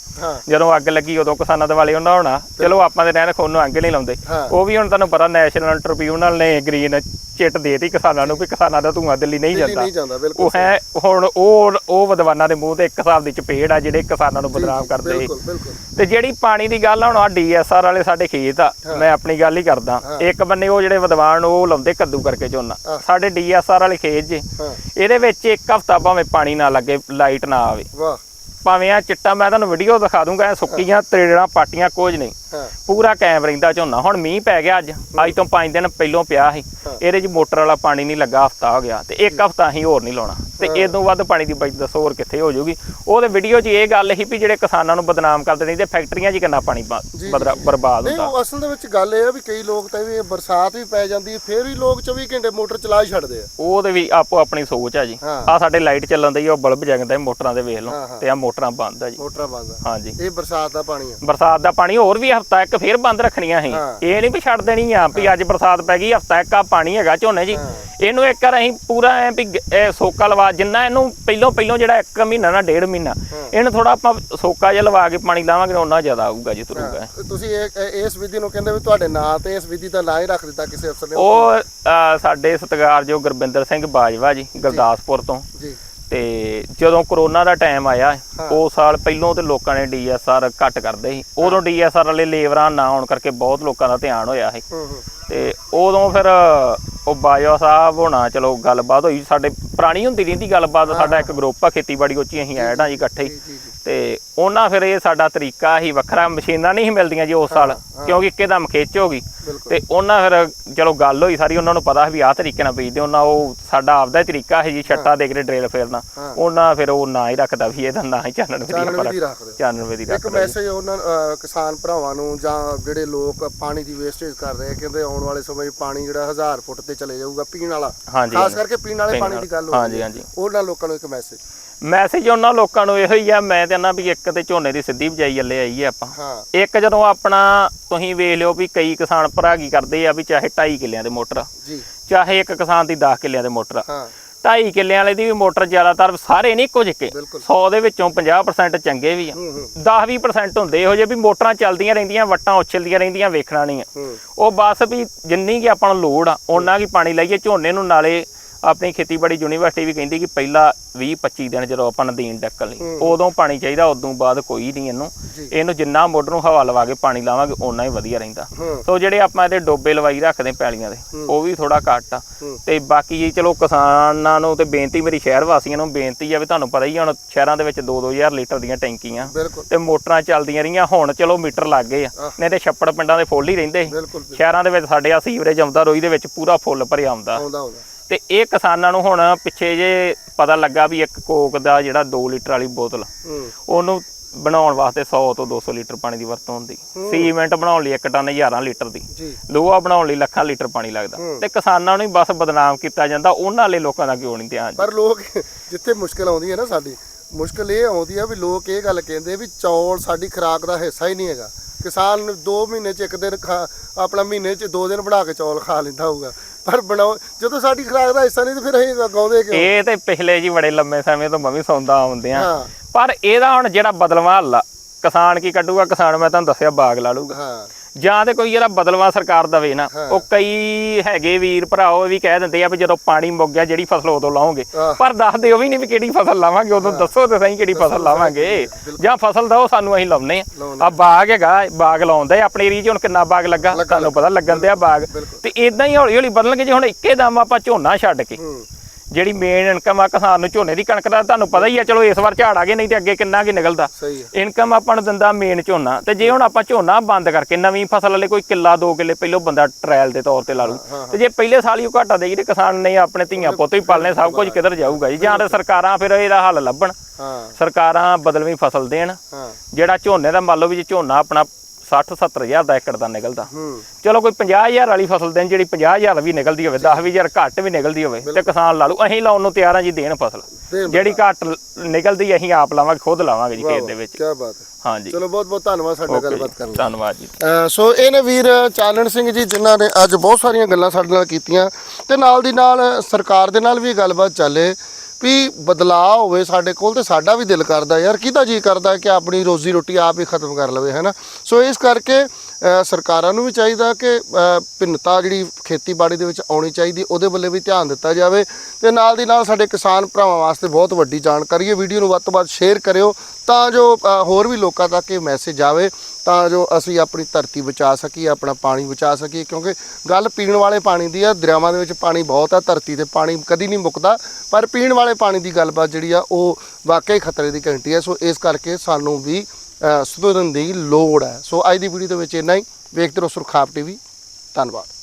ਜਦੋਂ ਅੱਗ ਲੱਗੀ ਉਦੋਂ ਕਿਸਾਨਾਂ ਦੇ ਵਾਲੇ ਉਹਨਾਂ ਹੋਣਾ ਚਲੋ ਆਪਾਂ ਦੇ ਰਹਿਣ ਖੋਨ ਨੂੰ ਅੱਗ ਨਹੀਂ ਲਾਉਂਦੇ। ਉਹ ਵੀ ਹੁਣ ਤੁਹਾਨੂੰ ਪਤਾ ਨੈਸ਼ਨਲ ਟ੍ਰਿਬਿਊਨਲ ਨੇ ਗ੍ਰੀਨ ਚਿੱਟ ਦੇਤੀ ਕਿਸਾਨਾਂ ਨੂੰ ਵੀ ਕਿਸਾਨਾਂ ਦਾ ਧੂਆਂ ਦਿੱਲੀ ਨਹੀਂ ਦਿੱਲੀ ਜਾਂਦਾ। ਨਹੀਂ ਜਾਂਦਾ ਬਿਲਕੁਲ ਉਹ ਹੈ ਹੁਣ ਉਹ ਉਹ ਵਿਦਵਾਨਾਂ ਦੇ ਮੂੰਹ ਤੇ ਇੱਕ ਹਿਸਾਬ ਦੀ ਚਪੇੜ ਆ ਜਿਹੜੇ ਕਿਸਾਨਾਂ ਨੂੰ ਬਦਨਾਮ ਕਰਦੇ ਸੀ ਬਿਲਕੁਲ ਬਿਲਕੁਲ। ਤੇ ਜਿਹੜੀ ਪਾਣੀ ਦੀ ਗੱਲ ਆ ਹੁਣ ਆ ਡੀਐਸਆਰ ਵਾਲੇ ਸਾਡੇ ਖੇਤ ਆ ਮੈਂ ਆਪਣੀ ਗੱਲ ਹੀ ਕਰਦਾ। ਇੱਕ ਬੰਨੇ ਉਹ ਜਿਹੜੇ ਵਿਦਵਾਨ ਉਹ ਲਾਉਂਦੇ ਕੱਦੂ ਕਰਕੇ ਝੋਨਾ। ਸਾਡੇ ਡੀਐਸਆਰ ਵਾਲੇ ਖੇਤ ਜੇ ਹਾਂ। ਇਹਦੇ ਵਿੱਚ ਇੱਕ ਹਫਤਾ ਭਾਵੇਂ ਪਾਣੀ ਨਾ ਲੱਗੇ ਲਾਈਟ ਨਾ ਆਵੇ। ਵਾਹ। ਭਾਵੇਂ ਆ ਚਿੱਟਾ ਮੈਂ ਤੁਹਾਨੂੰ ਵੀਡੀਓ ਦਿਖਾ ਦੂੰਗਾ ਸੁੱਕੀਆਂ ਤਰੇੜਾਂ ਪਾਟੀਆਂ ਕੁਝ ਨਹੀਂ। ਹਾਂ। ਪੂਰਾ ਕਾਇਮ ਰਹਿੰਦਾ ਝੋਨਾ। ਹੁਣ ਮੀਂਹ ਪੈ ਗਿਆ ਅੱਜ। ਅੱਜ ਤੋਂ 5 ਦਿਨ ਪਹਿਲੋਂ ਪਿਆ ਸੀ। ਹਾਂ। ਇਹਦੇ 'ਚ ਮੋਟਰ ਵਾਲਾ ਪਾਣੀ ਨਹੀਂ ਲੱਗਾ ਹਫਤਾ ਹੋ ਗਿਆ। ਤੇ ਇੱਕ ਹਫਤਾ ਅਸੀਂ ਹੋਰ ਨਹੀਂ ਲਾਉਣਾ। ਤੇ ਇਹ ਤੋਂ ਵੱਧ ਪਾਣੀ ਦੀ ਬਚਤ ਦੱਸੋ ਹੋਰ ਕਿੱਥੇ ਹੋ ਜਾਊਗੀ। ਉਹਦੇ ਵੀਡੀਓ 'ਚ ਇਹ ਗੱਲ ਸੀ ਵੀ ਜਿਹੜੇ ਕਿਸਾਨਾਂ ਨੂੰ ਬਦਨਾਮ ਕਰਦੇ ਨਹੀਂ ਤੇ ਫੈਕਟਰੀਆਂ 'ਚ ਕਿੰਨਾ ਪਾਣੀ ਬਰਬਾਦ ਨਹੀਂ ਹੁੰਦਾ। ਉਹ ਅਸਲ ਦੇ ਵਿੱਚ ਗੱਲ ਇਹ ਆ ਵੀ ਕਈ ਲੋਕ ਤਾਂ ਵੀ ਬਰਸਾਤ ਵੀ ਪੈ ਜਾਂਦੀ ਹੈ ਫਿਰ ਵੀ ਲੋਕ 24 ਘੰਟੇ ਮੋਟਰ ਚਲਾ ਹੀ ਛੱਡਦੇ ਆ। ਉਹਦੇ ਵੀ ਆਪੋ ਆਪਣੀ ਸੋਚ ਆ ਜੀ। ਹਾਂ। ਆ ਸਾਡੇ ਲਾਈਟ ਚੱਲਣ ਦੀ ਉਹ ਬਲਬ ਜਗਦਾ ਮੋਟਰਾਂ ਦੇ ਵੇਖ ਹਾਂ, ਲਓ। ਹਾਂ। ਤੇ ਆ ਮੋਟਰਾਂ ਬੰਦ ਆ ਜੀ। ਮੋਟਰਾਂ ਬੰਦ ਆ। ਹਾਂਜੀ। ਇਹ ਬਰਸਾਤ ਦਾ ਪਾਣੀ ਆ। ਬਰਸਾਤ ਦਾ ਪਾਣੀ ਹੋਰ ਵੀ ਹਫਤਾ ਇੱਕ ਫੇਰ ਬੰਦ ਰੱਖਣੀਆਂ ਸੀ। ਹਾਂ। ਇਹ ਨਹੀਂ ਵੀ ਛੱਡ ਦੇਣੀ ਆ ਵੀ ਅੱਜ ਬਰਸਾਤ ਪੈ ਗਈ ਹਫਤਾ ਇੱਕ ਆ ਪਾਣੀ ਹੈਗਾ ਝੋਨੇ ਜੀ। ਇਹਨੂੰ ਇੱਕ ਵਾਰ ਅਸੀਂ ਪੂਰਾ ਐ ਵੀ ਸੋਕਾ ਲਵਾ ਜਿੰਨਾ ਇਹਨੂੰ ਪਹਿਲੋਂ ਪਹਿਲੋਂ ਜਿਹੜਾ ਇੱਕ ਮਹੀਨਾ ਨਾ ਡੇਢ ਮਹੀਨਾ ਇਹਨੂੰ ਥੋੜਾ ਆਪਾਂ ਸੋਕਾ ਜਿਹਾ ਲਵਾ ਕੇ ਪਾਣੀ ਲਾਵਾਂਗੇ ਉਹਨਾਂ ਜ਼ਿਆਦਾ ਆਊਗਾ ਜੀ ਤੁਰੂਗਾ। ਤੁਸੀਂ ਇਹ ਇਸ ਵਿਧੀ ਨੂੰ ਕਹਿੰਦੇ ਵੀ ਤੁਹਾਡੇ ਨਾਂ ਤੇ ਇਸ ਵਿਧੀ ਦਾ ਨਾਂ ਹੀ ਰੱਖ ਦਿੱਤਾ ਕਿਸੇ ਅਫਸਰ ਨੇ। ਉਹ ਸਾਡੇ ਸਤਿਕਾਰਯੋਗ ਗੁਰਬਿੰਦਰ ਸਿੰਘ ਬਾਜਵਾ ਜੀ। ਗੁਰਦਾਸਪੁਰ ਤੋਂ। ਜੀ। ਤੇ ਜਦੋਂ ਕਰੋਨਾ ਦਾ ਟਾਈਮ ਆਇਆ। ਉਹ ਸਾਲ ਪਹਿਲੋਂ ਤੇ ਲੋਕਾਂ ਨੇ ਡੀਐਸਆਰ ਘੱਟ ਕਰਦੇ ਸੀ। ਉਦੋਂ ਡੀਐਸਆਰ ਵਾਲੇ ਲੇਬਰਾਂ ਨਾ ਆਉਣ ਕਰਕੇ ਬਹੁਤ ਲੋਕਾਂ ਦਾ ਧਿਆਨ ਹੋਇਆ ਸੀ। ਤੇ ਉਦੋਂ ਫਿਰ ਉਹ ਬਾਜਵਾ ਸਾਹਿਬ ਹੋਣਾ ਚਲੋ ਗੱਲਬਾਤ ਹੋਈ ਸਾਡੇ ਪੁਰਾਣੀ ਹੁੰਦੀ ਰਹਿੰਦੀ ਗੱਲਬਾਤ ਸਾਡਾ ਇੱਕ ਗਰੁੱਪ ਆ ਖੇਤੀਬਾੜੀ ਉੱਚੀ ਅਸੀਂ ਐਡ ਆ ਜੀ ਇਕੱਠੇ ਹੀ। ਤੇ ਉਹਨਾਂ ਫਿਰ ਇਹ ਸਾਡਾ ਤਰੀਕਾ ਹੀ ਵੱਖਰਾ ਮਸ਼ੀਨਾਂ ਨਹੀਂ ਮਿਲਦੀਆਂ ਜੀ ਉਸ ਸਾਲ ਕਿਉਂਕਿ ਇੱਕਦਮ ਖਿੱਚ ਹੋ ਗਈ ਤੇ ਉਹਨਾਂ ਫਿਰ ਚਲੋ ਗੱਲ ਹੋਈ ਸਾਰੀ ਉਹਨਾਂ ਨੂੰ ਪਤਾ ਵੀ ਆਹ ਤਰੀਕੇ ਨਾਲ ਬੀਜਦੇ ਉਹਨਾਂ ਉਹ ਸਾਡਾ ਆਪਦਾ ਹੀ ਤਰੀਕਾ ਹੈ ਜੀ ਛੱਟਾ ਦੇ ਕੇ ਡਰੇਲ ਫੇਰਨਾ। ਉਹਨਾਂ ਫਿਰ ਉਹ ਨਾ ਹੀ ਰੱਖਦਾ ਵੀ ਇਹਦਾ ਨਾਂ ਹੀ ਚਾਨਣ ਵਿਧੀ ਰੱਖਦੇ। ਚਾਨਣ ਵਿਧੀ ਇੱਕ ਰੱਖਦਾ ਜੀ। ਮੈਸੇਜ ਉਹਨਾਂ ਕਿਸਾਨ ਭਰਾਵਾਂ ਨੂੰ ਜਾਂ ਜਿਹੜੇ ਲੋਕ ਪਾਣੀ ਦੀ ਵੇਸਟੇਜ ਕਰ ਰਹੇ ਕਹਿੰਦੇ ਆਉਣ ਵਾਲੇ ਸਮੇਂ 'ਚ ਪਾਣੀ ਜਿਹੜਾ 1000 ਫੁੱਟ ਤੇ ਚਲੇ ਜਾਊਗਾ ਪੀਣ ਵਾਲਾ ਹਾਂਜੀ ਖਾਸ ਹਾਂਜੀ। ਕਰਕੇ ਪੀਣ ਵਾਲੇ ਪੀਣ ਪਾਣੀ ਵਾਲਾ। ਦੀ ਗੱਲ ਹੋ ਹਾਂਜੀ, ਰਹੀ ਹੈ। ਹਾਂਜੀ। ਉਹਨਾਂ ਲੋਕਾਂ ਨੂੰ ਇੱਕ ਮੈਸੇਜ ਮੈਸੇਜ ਉਹਨਾਂ ਲੋਕਾਂ ਨੂੰ ਇਹੋ ਹੀ ਆ ਮੈਂ ਤੇ ਨਾ ਵੀ ਇੱਕ ਤੇ ਝੋਨੇ ਦੀ ਸਿੱਧੀ ਬਜਾਈ ਚੱਲੇ ਆਈ ਆ ਆਪਾਂ ਹਾਂ ਇੱਕ ਜਦੋਂ ਆਪਣਾ ਤੁਸੀਂ ਵੇਖ ਲਿਓ ਵੀ ਕਈ ਕਿਸਾਨ ਭਰਾ ਕੀ ਕਰਦੇ ਆ ਵੀ ਚਾਹੇ 2.5 ਕਿੱਲਿਆਂ ਦੇ ਮੋਟਰ ਜੀ ਚਾਹੇ ਇੱਕ ਕਿਸਾਨ ਦੀ 10 ਕਿੱਲਿਆਂ ਦੇ ਮੋਟਰ ਹਾਂ 2.5 ਕਿੱਲਿਆਂ ਵਾਲੇ ਦੀ ਵੀ ਮੋਟਰ ਜ਼ਿਆਦਾਤਰ ਸਾਰੇ ਨਹੀਂ ਇੱਕੋ ਜਿਹੇ ਬਿਲਕੁਲ। 100 ਦੇ ਵਿੱਚੋਂ 50% ਚੰਗੇ ਵੀ ਆ। ਹੂੰ ਹੂੰ। 10-20% ਹੁੰਦੇ ਇਹੋ ਜਿਹੇ ਵੀ ਮੋਟਰਾਂ ਚੱਲਦੀਆਂ ਰਹਿੰਦੀਆਂ ਵੱਟਾਂ ਉਛਲਦੀਆਂ ਰਹਿੰਦੀਆਂ ਵੇਖਣਾ ਨਹੀਂ ਆ। ਉਹ ਬਸ ਵੀ ਜਿੰਨੀ ਕਿ ਆਪਾਂ ਨੂੰ ਲੋੜ ਆ ਉਹਨਾਂ ਕੀ ਪਾਣੀ ਲਾਈਏ ਝੋਨੇ ਨੂੰ ਨਾਲੇ ਆਪਣੀ ਖੇਤੀਬਾੜੀ ਯੂਨੀਵਰਸਿਟੀ ਵੀ ਕਹਿੰਦੀ ਕਿ ਪਹਿਲਾ 20-25 ਦਿਨ ਜਦੋਂ ਆਪਾਂ ਨਦੀਨ ਡੱਕਣ ਲਈ ਉਦੋਂ ਪਾਣੀ ਚਾਹੀਦਾ ਉਦੋਂ ਬਾਅਦ ਕੋਈ ਨਹੀਂ ਇਹਨੂੰ। ਇਹਨੂੰ ਜਿੰਨਾ ਮੋਟਰ ਨੂੰ ਹਵਾ ਲਵਾ ਕੇ ਪਾਣੀ ਲਾਵਾਂਗੇ ਓਨਾ ਹੀ ਵਧੀਆ ਰਹਿੰਦਾ। ਸੋ ਜਿਹੜੇ ਆਪਾਂ ਇਹਦੇ ਡੋਬੇ ਲਵਾਈ ਰੱਖਦੇ ਪੈਲੀਆਂ ਦੇ ਉਹ ਵੀ ਥੋੜਾ ਘੱਟ ਆ। ਤੇ ਬਾਕੀ ਜੀ ਚਲੋ ਕਿਸਾਨਾਂ ਨੂੰ ਤੇ ਬੇਨਤੀ ਮੇਰੀ ਸ਼ਹਿਰ ਵਾਸੀਆਂ ਨੂੰ ਬੇਨਤੀ ਆ ਵੀ ਤੁਹਾਨੂੰ ਪਤਾ ਹੀ ਹੁਣ ਸ਼ਹਿਰਾਂ ਦੇ ਵਿੱਚ 2-2000 ਲੀਟਰ ਦੀਆਂ ਟੈਂਕੀਆਂ ਤੇ ਮੋਟਰਾਂ ਚੱਲਦੀਆਂ ਰਹੀਆਂ ਹੁਣ ਚਲੋ ਮੀਟਰ ਲੱਗ ਗਏ ਆ। ਨਹੀਂ ਤੇ ਛੱਪੜ ਪਿੰਡਾਂ ਦੇ ਫੁੱਲ ਹੀ ਰਹਿੰਦੇ। ਸ਼ਹਿਰਾਂ ਦੇ ਵਿੱਚ ਸਾਡੇ ਆ ਸੀਵਰੇਜ ਆਉਂਦਾ ਰੋਈ ਦੇ ਵਿੱਚ ਪੂਰਾ ਫੁੱਲ ਭਰਿਆ ਆਉਂਦਾ। ਤੇ ਇਹ ਕਿਸਾਨਾਂ ਨੂੰ ਹੁਣ ਪਿੱਛੇ ਜੇ ਪਤਾ ਲੱਗਾ ਵੀ ਇੱਕ ਕੋਕ ਦਾ ਜਿਹੜਾ 2 ਲੀਟਰ ਵਾਲੀ ਬੋਤਲ ਉਹਨੂੰ ਬਣਾਉਣ ਵਾਸਤੇ 100 ਤੋਂ 200 ਲੀਟਰ ਪਾਣੀ ਦੀ ਵਰਤੋਂ ਹੁੰਦੀ। ਸੀਮੈਂਟ ਬਣਾਉਣ ਲਈ ਇੱਕ ਟਨ 1000 ਲੀਟਰ ਦੀ। ਲੋਹਾ ਬਣਾਉਣ ਲਈ ਲੱਖਾਂ ਲੀਟਰ ਪਾਣੀ ਲੱਗਦਾ। ਤੇ ਕਿਸਾਨਾਂ ਨੂੰ ਹੀ ਬਸ ਬਦਨਾਮ ਕੀਤਾ ਜਾਂਦਾ ਉਹਨਾਂ ਵਾਲੇ ਲੋਕਾਂ ਦਾ ਕਿਉਂ ਨਹੀਂ ਧਿਆਨ? ਪਰ ਲੋਕ ਜਿੱਥੇ ਮੁਸ਼ਕਲ ਆਉਂਦੀ ਹੈ ਨਾ ਸਾਡੀ ਮੁਸ਼ਕਲ ਇਹ ਆਉਂਦੀ ਆ ਵੀ ਲੋਕ ਇਹ ਗੱਲ ਕਹਿੰਦੇ ਵੀ ਚੌਲ ਸਾਡੀ ਖੁਰਾਕ ਦਾ ਹਿੱਸਾ ਹੀ ਨਹੀਂ ਹੈਗਾ। ਕਿਸਾਨ 2 ਮਹੀਨੇ ਚ ਇੱਕ ਦਿਨ ਖਾ ਆਪਣਾ ਮਹੀਨੇ ਚ 2 ਦਿਨ ਬਣਾ ਕੇ ਚੌਲ ਖਾ ਲੈਂਦਾ ਹੋਊਗਾ। ਪਰ ਬਣਾਓ ਜਦੋਂ ਸਾਡੀ ਖੁਰਾਕ ਦਾ ਹਿੱਸਾ ਨਹੀਂ ਤੇ ਫਿਰ ਅਸੀਂ ਗਾਉਂਦੇ ਕਿਉਂ? ਇਹ ਤੇ ਪਿਛਲੇ ਜੀ ਬੜੇ ਲੰਮੇ ਸਮੇਂ ਤੋਂ ਮੈਂ ਵੀ ਸੌਂਦਾ ਆਉਂਦੇ ਆ ਪਰ ਇਹਦਾ ਹੁਣ ਜਿਹੜਾ ਬਦਲਵਾ ਹੱਲ ਆ ਕਿਸਾਨ ਕੀ ਕੱਢੂਗਾ? ਕਿਸਾਨ ਮੈਂ ਤੁਹਾਨੂੰ ਦੱਸਿਆ ਬਾਗ ਲਾ ਲੂਗਾ ਹਾਂ। ਜਾਂ ਤੇ ਕੋਈ ਜਿਹੜਾ ਬਦਲਵਾ ਸਰਕਾਰ ਦਵੇ ਨਾ ਉਹ ਕਈ ਹੈਗੇ ਵੀਰ ਭਰਾ ਉਹ ਵੀ ਕਹਿ ਦਿੰਦੇ ਆ ਵੀ ਜਦੋਂ ਪਾਣੀ ਮੁੱਕ ਗਿਆ ਜਿਹੜੀ ਫਸਲ ਉਦੋਂ ਆਹ। ਪਰ ਦੱਸਦੇ ਉਹ ਵੀ ਨਹੀਂ ਵੀ ਕਿਹੜੀ ਫਸਲ ਲਾਵਾਂਗੇ ਉਦੋਂ ਦੱਸੋ ਤੇ ਸਹੀ ਕਿਹੜੀ ਫਸਲ ਲਾਵਾਂਗੇ। ਜਾਂ ਫਸਲ ਦਾ ਉਹ ਸਾਨੂੰ ਅਸੀਂ ਲਾਉਨੇ ਆ ਆ ਬਾਗ ਹੈਗਾ ਬਾਗ ਲਾਉਂਦਾ ਆਪਣੇ ਏਰੀਆ 'ਚ ਹੁਣ ਕਿੰਨਾ ਬਾਗ ਲੱਗਾ ਤੁਹਾਨੂੰ ਪਤਾ ਲੱਗਣ ਦਿਆ ਬਾਗ। ਬਿਲਕੁਲ। ਤੇ ਇਦਾਂ ਹੀ ਹੌਲੀ ਹੌਲੀ ਬਦਲਣਗੇ ਜੇ ਹੁਣ ਇੱਕੇ ਦਮ ਆਪਾਂ ਝੋਨਾ ਛੱਡ ਕੇ ਜਿਹੜੀ ਮੇਨ ਇਨਕਮ ਆ ਕਿਸਾਨ ਨੂੰ ਝੋਨੇ ਦੀ ਕਣਕ ਦਾ ਤੁਹਾਨੂੰ ਪਤਾ ਹੀ ਆ ਚਲੋ ਇਸ ਵਾਰ ਝਾੜ ਆ ਗਏ ਨਹੀਂ ਤੇ ਅੱਗੇ ਕਿੰਨਾ ਕੀ ਨਿਕਲਦਾ। ਸਹੀ ਹੈ ਇਨਕਮ ਆਪਾਂ ਨੂੰ ਦਿੰਦਾ ਮੇਨ ਝੋਨਾ। ਤੇ ਜੇ ਹੁਣ ਆਪਾਂ ਝੋਨਾ ਬੰਦ ਕਰਕੇ ਨਵੀਂ ਫਸਲ ਵਾਲੇ ਕੋਈ ਕਿੱਲਾ ਦੋ ਕਿੱਲੇ ਪਹਿਲੋਂ ਬੰਦਾ ਟ੍ਰਾਇਲ ਦੇ ਤੌਰ ਤੇ ਲਾ ਲੂ ਤੇ ਜੇ ਪਹਿਲੇ ਸਾਲ ਹੀ ਉਹ ਘਾਟਾ ਦੇਈ ਤੇ ਕਿਸਾਨ ਨੇ ਆਪਣੇ ਧੀਆਂ ਪੁੱਤ ਹੀ ਪਾਲਨੇ ਸਭ ਕੁਝ ਕਿੱਧਰ ਜਾਊਗਾ ਜੀ। ਜਾਂ ਤੇ ਸਰਕਾਰਾਂ ਫਿਰ ਇਹਦਾ ਹੱਲ ਲੱਭਣ। ਹਾਂ। ਸਰਕਾਰਾਂ ਬਦਲਵੀਂ ਫਸਲ ਦੇਣ। ਹਾਂ। ਜਿਹੜਾ ਝੋਨੇ ਦਾ ਮੰਨ ਲਓ ਵੀ ਜੇ ਝੋਨਾ ਆਪਣਾ 60 70000 ਦਾ ਏਕੜ ਦਾ ਨਿਕਲਦਾ। ਚਲੋ ਕੋਈ 50000 ਵਾਲੀ ਫਸਲ ਦੇਣ ਜਿਹੜੀ 50000 ਵੀ ਨਿਕਲਦੀ ਹੋਵੇ 10 20000 ਘੱਟ ਵੀ ਨਿਕਲਦੀ ਹੋਵੇ ਤੇ ਕਿਸਾਨ ਲਾ ਲੂ ਅਸੀਂ ਲਾਉਣ ਨੂੰ ਤਿਆਰ ਆ ਜੀ ਦੇਣ ਫਸਲ। ਜਿਹੜੀ ਘੱਟ ਨਿਕਲਦੀ ਅਸੀਂ ਆਪ ਲਾਵਾਂਗੇ ਖੁਦ ਲਾਵਾਂਗੇ ਜੀ ਖੇਤ ਦੇ ਵਿੱਚ। ਕੀ ਬਾਤ ਹੈ। ਹਾਂਜੀ। ਚਲੋ ਬਹੁਤ ਬਹੁਤ ਧੰਨਵਾਦ ਸਾਡੇ ਗੱਲਬਾਤ ਕਰਨ ਲਈ। ਧੰਨਵਾਦ ਜੀ। ਸੋ ਇਹ ਨੇ ਵੀਰ ਚਾਨਣ ਸਿੰਘ ਜੀ ਜਿਨ੍ਹਾਂ ਨੇ ਅੱਜ ਬਹੁਤ ਸਾਰੀਆਂ ਗੱਲਾਂ ਸਾਡੇ ਨਾਲ ਕੀਤੀਆਂ ਤੇ ਨਾਲ ਦੀ ਨਾਲ ਸਰਕਾਰ ਦੇ ਨਾਲ ਵੀ ਗੱਲਬਾਤ ਚੱਲੇ ਵੀ ਬਦਲਾਅ ਹੋਵੇ ਸਾਡੇ ਕੋਲ ਤੇ ਸਾਡਾ ਵੀ ਦਿਲ ਕਰਦਾ ਯਾਰ, ਕਿਹਦਾ ਜੀ ਕਰਦਾ ਕਿ ਆਪਣੀ ਰੋਜ਼ੀ ਰੋਟੀ ਆਪ ਹੀ ਖਤਮ ਕਰ ਲਵੇ ਹੈਨਾ ਸੋ ਇਸ ਕਰਕੇ ਸਰਕਾਰਾਂ ਨੂੰ ਵੀ ਚਾਹੀਦਾ ਕਿ ਭਿੰਨਤਾ ਜਿਹੜੀ ਖੇਤੀਬਾੜੀ ਦੇ ਵਿੱਚ ਆਉਣੀ ਚਾਹੀਦੀ, ਉਹਦੇ ਵੱਲੇ ਵੀ ਧਿਆਨ ਦਿੱਤਾ ਜਾਵੇ ਤੇ ਨਾਲ ਦੀ ਨਾਲ ਸਾਡੇ ਕਿਸਾਨ ਭਰਾਵਾਂ ਵਾਸਤੇ ਬਹੁਤ ਵੱਡੀ ਜਾਣਕਾਰੀ ਹੈ। ਵੀਡੀਓ ਨੂੰ ਵੱਧ ਤੋਂ ਵੱਧ ਸ਼ੇਅਰ ਕਰਿਓ ਤਾਂ ਜੋ ਹੋਰ ਵੀ ਲੋਕਾਂ ਤੱਕ ਇਹ ਮੈਸੇਜ ਆਵੇ, ਤਾਂ ਜੋ ਅਸੀਂ ਆਪਣੀ ਧਰਤੀ ਬਚਾ ਸਕੀਏ, ਆਪਣਾ ਪਾਣੀ ਬਚਾ ਸਕੀਏ, ਕਿਉਂਕਿ ਗੱਲ ਪੀਣ ਵਾਲੇ ਪਾਣੀ ਦੀ ਆ, ਦਰਿਆਵਾਂ ਦੇ ਵਿੱਚ ਪਾਣੀ ਬਹੁਤ ਆ, ਧਰਤੀ ਤੇ ਪਾਣੀ ਕਦੀ ਨਹੀਂ ਮੁੱਕਦਾ, ਪਰ ਪੀਣ ਵਾਲੇ ਪਾਣੀ ਦੀ ਗੱਲਬਾਤ ਜਿਹੜੀ ਆ, ਉਹ ਵਾਕਈ ਖਤਰੇ ਦੀ ਘੰਟੀ ਹੈ। ਸੋ ਇਸ ਕਰਕੇ ਸਾਨੂੰ ਵੀ ਸੁਧਰਨ ਦੀ ਲੋੜ ਹੈ। ਸੋ ਅੱਜ ਦੀ ਵੀਡੀਓ ਦੇ ਵਿੱਚ ਇੰਨਾ ਹੀ। ਵੇਖਦੇ ਰਹੋ ਸੁਰਖਾਪ ਟੀਵੀ ਧੰਨਵਾਦ।